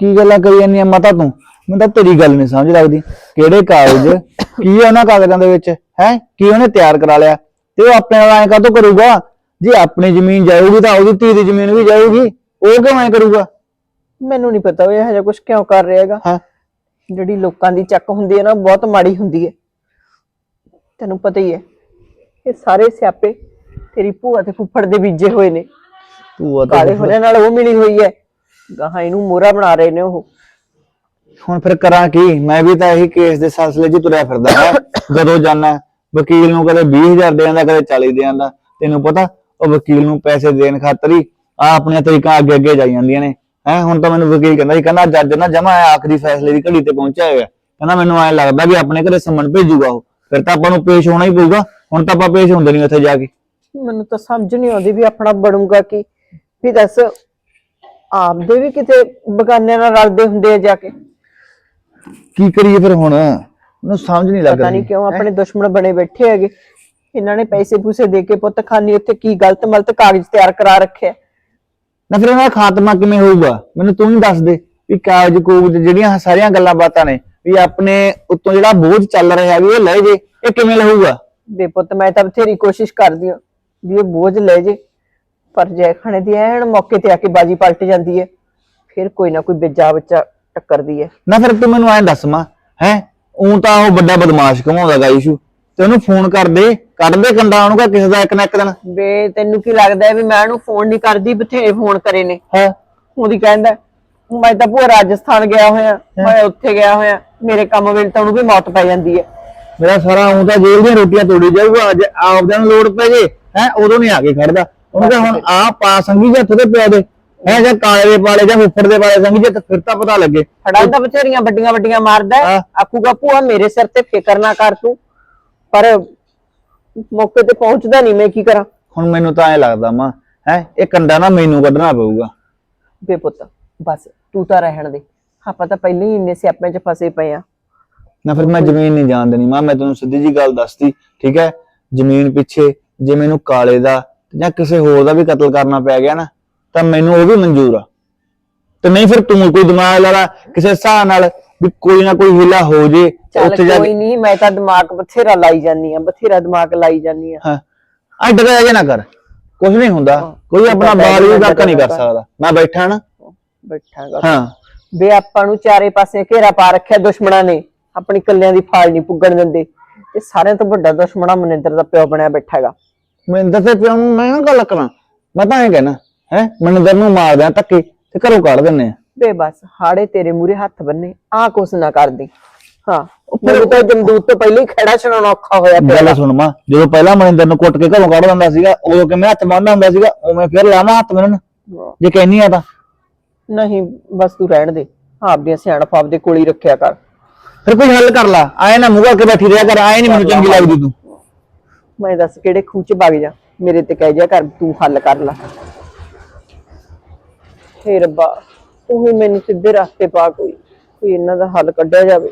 ਕੀ ਗੱਲਾਂ ਕਰੀ ਜਾਂਦੀ ਆ ਮਾਤਾ ਤੂੰ? ਮੈਨੂੰ ਤਾਂ ਤੇਰੀ ਗੱਲ ਨਹੀਂ ਸਮਝ ਲੱਗਦੀ। ਕਿਹੜੇ ਕਾਗਜ਼ ਕੀ ਆ ਉਹਨਾਂ ਕਾਗਜ਼ਾਂ ਦੇ ਵਿੱਚ? ਹੈ? ਕੀ ਉਹਨੇ ਤਿਆਰ ਕਰਾ ਲਿਆ? ਤੇ ਉਹ ਆਪਣੇ ਨਾਲ ਐਂ ਕਾਹਤੋਂ ਕਰੂਗਾ? ਜੇ ਆਪਣੀ ਜ਼ਮੀਨ ਜਾਊਗੀ ਤਾਂ ਉਹਦੀ ਧੀ ਦੀ ਜ਼ਮੀਨ ਵੀ ਜਾਊਗੀ। ਉਹ ਕਿਉਂ ਐਂ ਕਰੂਗਾ? ਮੈਨੂੰ ਨਹੀਂ ਪਤਾ ਉਹ ਇਹੋ ਜਿਹਾ ਕੁਝ ਕਿਉਂ ਕਰ ਰਿਹਾ ਹੈਗਾ। ਹਾਂ? ਜਿਹੜੀ ਲੋਕਾਂ ਦੀ ਚੱਕ ਹੁੰਦੀ ਹੈ ਨਾ ਬਹੁਤ ਮਾੜੀ ਹੁੰਦੀ ਹੈ। ਤੈਨੂੰ ਪਤਾ ਹੀ ਹੈ ਇਹ ਸਾਰੇ ਸਿਆਪੇ ਤੇਰੀ ਭੂਆ ਤੇ ਫੁੱਫੜ ਦੇ ਬੀਜੇ ਹੋਏ ਨੇ। ਤੂੰ ਆ ਕਾਲੇ ਹੋਣੇ ਨਾਲ ਉਹ ਮਿਲੀ ਹੋਈ ਹੈ ਗਾਹਾਂ ਇਹਨੂੰ ਮੋਰਾ ਬਣਾ ਰਹੇ ਨੇ ਉਹ। ਹੁਣ ਫਿਰ ਕਰਾਂ ਕੀ? ਮੈਂ ਵੀ ਤਾਂ ਇਹੀ ਕੇਸ ਦੇ ਸਿਲਸਿਲੇ 'ਚ ਤੁਰਿਆ ਫਿਰਦਾ ਹਾਂ। ਜਦੋਂ ਜਾਣਾ ਵਕੀਲ ਨੂੰ ਕਦੇ 20000 ਦੇ ਆਂਦਾ ਕਦੇ 40 ਦੇ। ਆਂਦਾ ਤੈਨੂੰ ਪਤਾ ਉਹ ਵਕੀਲ ਨੂੰ ਪੈਸੇ ਦੇਣ ਖਾਤਰ ਹੀ ਆ ਆਪਣੀਆਂ ਤਰੀਕਾਂ ਅੱਗੇ ਅੱਗੇ ਜਾਈ ਜਾਂਦੀਆਂ ਨੇ। ਹੈ ਹੁਣ ਤਾਂ ਮੈਨੂੰ ਵਕੀਲ ਕਹਿੰਦਾ ਸੀ ਕਹਿੰਦਾ ਜੱਜ ਨਾ ਜਮਾ ਆਖਰੀ ਫੈਸਲੇ ਦੀ ਘੜੀ ਤੇ ਪਹੁੰਚਿਆ ਹੋਇਆ ਕਹਿੰਦਾ ਮੈਨੂੰ ਐਂ ਲੱਗਦਾ ਵੀ ਆਪਣੇ ਘਰੇ ਸੰਮਨ ਭੇਜੂਗਾ ਉਹ। ਫਿਰ ਤਾਂ ਆਪਾਂ ਨੂੰ ਪੇਸ਼ ਹੋਣਾ ਹੀ ਪਊਗਾ। ਹੁਣ ਤਾਂ ਆਪਾਂ ਪੇਸ਼ ਹੁੰਦੇ ਨਹੀਂ ਉੱਥੇ ਜਾ ਕੇ। ਮੈਨੂੰ ਤਾਂ ਸਮਝ ਨਹੀਂ ਆਉਂਦੀ ਵੀ ਆਪਣਾ ਬਣੂਗਾ ਕੀ। ਵੀ ਦੱਸ ਆਪਦੇ ਵੀ ਕਿਤੇ ਬਗਾਨਿਆਂ ਨਾਲ ਰਲਦੇ ਹੁੰਦੇ ਆ ਜਾ ਕੇ। ਕੀ ਕਰੀਏ ਫਿਰ ਹੁਣ? ਮੈਨੂੰ ਸਮਝ ਨਹੀਂ ਲੱਗ ਪਤਾ ਨਹੀਂ ਰਹੀ ਕਿਉਂ ਆਪਣੇ ਦੁਸ਼ਮਣ ਬਣੇ ਬੈਠੇ ਹੈਗੇ। ਇਹਨਾਂ ਨੇ ਪੈਸੇ ਪੂਸੇ ਦੇ ਕੇ ਪੁੱਤ ਖਾਨੀ ਉੱਥੇ ਕੀ ਗਲਤ ਮਲਤ ਕਾਗਜ਼ ਤਿਆਰ ਕਰਾ ਰੱਖਿਆ। ਨਾ ਫਿਰ ਇਹਨਾਂ ਦਾ ਖਾਤਮਾ ਕਿਵੇਂ ਹੋਊਗਾ? ਮੈਨੂੰ ਤੂੰ ਹੀ ਦੱਸ ਦੇ ਵੀ ਕਾਗਜ਼ ਕੂਗਜ਼ ਜਿਹੜੀਆਂ ਸਾਰੀਆਂ ਗੱਲਾਂ ਬਾਤਾਂ ਨੇ ਵੀ ਆਪਣੇ ਉੱਤੋਂ ਜਿਹੜਾ ਬੋਝ ਚੱਲ ਰਿਹਾ ਵੀ ਇਹ ਲੈ ਜੇ ਇਹ ਕਿਵੇਂ ਲਹੂਗਾ? ਦੇ ਪੁੱਤ ਮੈਂ ਤਾਂ ਬਥੇਰੀ ਕੋਸ਼ਿਸ਼ ਕਰਦੀ ਹਾਂ ਵੀ ਇਹ ਬੋਝ ਲੈ ਜੇ ਪਰ ਜੈ ਖਾਣੇ ਦੀ ਐਨ ਮੌਕੇ ਤੇ ਆ ਕੇ ਬਾਜੀ ਪਲਟ ਜਾਂਦੀ ਹੈ ਫਿਰ ਕੋਈ ਨਾ ਕੋਈ ਬਿੱਜਾ ਬੱਚਾ ਟੱਕਰਦੀ ਹੈ। ਨਾ ਫਿਰ ਤੂੰ ਮੈਨੂੰ ਐਂ ਦੱਸ ਮਾ ਹੈ? ਉਹ ਤਾਂ ਉਹ ਵੱਡਾ ਬਦਮਾਸ਼ ਕਮਾਉਂਦਾ ਗਾ ਇਸ਼ੂ ਤੇ ਉਹਨੂੰ ਫੋਨ ਕਰ ਦੇ ਕੱਢ ਦੇ ਕੰਡਾ ਉਹਨੂੰ ਕਹ ਕਿਸੇ ਦਾ ਇੱਕ ਨਾ ਇੱਕ ਦਿਨ। ਵੇ ਤੈਨੂੰ ਕੀ ਲੱਗਦਾ ਹੈ ਵੀ ਮੈਂ ਉਹਨੂੰ ਫੋਨ ਨਹੀਂ ਕਰਦੀ ਬਥੇਰੇ ਫੋਨ ਕਰੇ ਨੇ। ਹਾਂ? ਉਹਦੀ ਕਹਿੰਦਾ ਮੈਂ ਤਾਂ ਭੂਆ ਰਾਜਸਥਾਨ ਗਿਆ ਹੋਇਆ ਮੈਂ ਉੱਥੇ ਗਿਆ ਹੋਇਆ ਮੇਰੇ ਕੰਮ ਵੇਲੇ ਤਾਂ ਉਹਨੂੰ ਵੀ ਮੌਤ ਪੈ ਜਾਂਦੀ ਹੈ। ਮੇਰਾ ਸਾਰਾ ਤਾਂ ਜੇਲ੍ਹ ਦੀਆਂ ਰੋਟੀਆਂ ਤੋੜੀ ਜਾਊਗਾ ਅੱਜ ਆਪਦਿਆਂ ਨੂੰ ਲੋੜ ਪੈ ਜੇ ਹੈ ਉਦੋਂ ਨਹੀਂ ਆ ਕੇ ਖੜਦਾ। ਉਹਨੂੰ ਕਹ ਹੁਣ ਆ ਪਾ ਸੰਗੀ ਜੇ ਦੇ ਪਿਆ ਦੇ ਹੈ ਜਾਂ ਕਾਲੇ ਦੇ ਪਾਲੇ ਜਾਂ ਉੱਪਰ ਦੇ ਪਾਲੇ ਸੰਗੀ ਜੇ ਤਾਂ ਫਿਰ ਤਾਂ ਪਤਾ ਲੱਗੇ। ਫੜਾਂ ਤਾਂ ਬਥੇਰੀਆਂ ਵੱਡੀਆਂ ਵੱਡੀਆਂ ਮਾਰਦਾ। ਆਖੂਗਾ ਭੂਆ ਮੇਰੇ ਸਿਰ ਤੇ ਫਿਕਰ ਨਾ ਕਰ ਤੂੰ ਪਰ ਮੌਕੇ ਤੇ ਪਹੁੰਚਦਾ ਨਹੀਂ ਮੈਂ ਕੀ ਕਰਾਂ? ਹੁਣ ਮੈਨੂੰ ਤਾਂ ਐਂ ਲੱਗਦਾ ਮਾ ਹੈ ਇਹ ਕੰਡਾ ਨਾ ਮੈਨੂੰ ਕੱਢਣਾ ਪਊਗਾ। ਬੇ ਪੁੱਤ ਬਸ ਤੂੰ ਤਾਂ ਰਹਿਣ ਦੇ। ਆਪਾਂ ਤਾਂ ਪਹਿਲਾਂ ਹੀ ਇੰਨੇ ਸਿਆਪਿਆਂ 'ਚ ਫਸੇ ਪਏ ਆ। ਨਾ ਫਿਰ ਮੈਂ ਜ਼ਮੀਨ ਨਹੀਂ ਜਾਣ ਦੇਣੀ। ਮਾਂ ਮੈਂ ਤੈਨੂੰ ਸਿੱਧੀ ਜੀ ਗੱਲ ਦੱਸਤੀ ਠੀਕ ਹੈ? ਜ਼ਮੀਨ ਪਿੱਛੇ ਜੇ ਮੈਨੂੰ ਕਾਲੇ ਦਾ ਜਾਂ ਕਿਸੇ ਹੋਰ ਦਾ ਵੀ ਕਤਲ ਕਰਨਾ ਪੈ ਗਿਆ ਨਾ ਤਾਂ ਮੈਨੂੰ ਉਹ ਵੀ ਮਨਜ਼ੂਰ ਆ। ਤੇ ਨਹੀਂ ਫਿਰ ਤੂੰ ਕੋਈ ਦਿਮਾਗ ਲਾ ਲਾ ਕਿਸੇ ਹਿਸਾਬ ਨਾਲ ਵੀ ਕੋਈ ਨਾ ਕੋਈ ਹਿੱਲਾ ਹੋ ਜੇ ਚੱਲ ਉੱਥੇ ਜਾ ਕੋਈ ਕੇ ਨਹੀਂ ਮੈਂ ਤਾਂ ਦਿਮਾਗ ਬਥੇਰਾ ਲਾਈ ਜਾਨੀ ਆ ਬਥੇਰਾ ਦਿਮਾਗ ਲਾਈ ਜਾਨੀ ਆ। ਹਾਂ। ਆ ਡਰਿਆ ਜੇ ਨਾ ਕਰ। ਕੁਝ ਨਹੀਂ ਹੁੰਦਾ। ਕੋਈ ਆਪਣਾ ਬਾਲ ਵੀ ਤੱਕ ਨਹੀਂ ਕਰ ਸਕਦਾ। ਮੈਂ ਬੈਠਾ ਨਾ। ਬੈਠਾਗਾ। ਹਾਂ। ਵੇ ਆਪਾਂ ਨੂੰ ਚਾਰੇ ਪਾਸੇ ਘੇਰਾ ਪਾ ਰੱਖਿਆ ਦੁਸ਼ਮਣਾਂ ਨੇ। ਆਪਣੀ ਕੱਲਿਆਂ ਦੀ ਫਾਲ ਨਹੀਂ ਪੁੱਗਣ ਦਿੰਦੇ। ਤੇ ਸਾਰਿਆਂ ਤੋਂ ਵੱਡਾ ਦੁਸ਼ਮਣਾ ਮਨਿੰਦਰ ਦਾ ਪਿਓ ਬਣਿਆ ਬੈਠਾ ਹੈਗਾ ਮਨਿੰਦਰ ਤੇ ਪਿਓ ਨੂੰ ਮੈਂ ਨਾ ਗੱਲ ਕਰਾਂ। ਮੈਂ ਤਾਂ ਐਂ ਕਹਿਣਾ ਹੈ ਮਨਿੰਦਰ ਨੂੰ ਮਾਰ ਦਿਆਂ ਧੱਕੇ ਤੇ ਘਰੋਂ ਕੱਢ ਦਿੰਨੇ ਆ। ਵੇ ਬਸ ਹਾੜੇ ਤੇਰੇ ਮੂਰੇ ਹੱਥ ਬੰਨੇ ਆ ਕੁਛ ਨਾ ਕਰਦੀ। ਹਾਂ ਉਹ ਮੈਨੂੰ ਤਾਂ ਜਮਦੂਤ ਤੋਂ ਪਹਿਲਾਂ ਹੀ ਖੜਾ ਛਡਾਉਣਾ ਔਖਾ ਹੋਇਆ ਪਿਆ। ਗੱਲ ਸੁਣ ਮਾਂ ਜਦੋਂ ਪਹਿਲਾਂ ਮਨਿੰਦਰ ਨੂੰ ਕੁੱਟ ਕੇ ਘਰੋਂ ਕੱਢ ਦਿੰਦਾ ਸੀਗਾ ਉਦੋਂ ਕਿਵੇਂ ਹੱਥ ਬੰਨ੍ਹਦਾ ਹੁੰਦਾ ਸੀਗਾ ਉਵੇਂ ਫਿਰ ਲਾਵਾਂ ਹੱਥ ਬੰਨਣ ਜੇ ਕਹਿਨੀ ਆ ਤਾਂ। ਨਹੀਂ ਬਸ ਤੂੰ ਰਹਿਣ ਦੇ। ਆਪਦੀਆਂ ਸਿਆਣਪ ਆਪਦੇ ਕੋਲ ਹੀ ਰੱਖਿਆ ਕਰ। ਫਿਰ ਕੋਈ ਹੱਲ ਕਰ ਲਾ। ਆਏ ਨਾ ਮੂੰਹ ਕਰਕੇ ਬੈਠੀ ਰਿਹਾ ਕਰ। ਆਏ ਨਹੀਂ ਮੈਨੂੰ ਚੰਗੀ ਲੱਗਦੀ ਤੂੰ। ਮੈਂ ਦੱਸ ਕਿਹੜੇ ਖੂਹ ਚ ਵਗ ਜਾ। ਮੇਰੇ ਤੇ ਕਹਿ ਜਾ ਕਰ ਤੂੰ ਹੱਲ ਕਰ ਲਾ। ਫੇਰ ਰੱਬਾ ਤੂੰ ਮੈਨੂੰ ਸਿੱਧੇ ਰਸਤੇ ਪਾ ਕੋਈ। ਕੋਈ ਇਹਨਾਂ ਦਾ ਹੱਲ ਕੱਢਿਆ ਜਾਵੇ।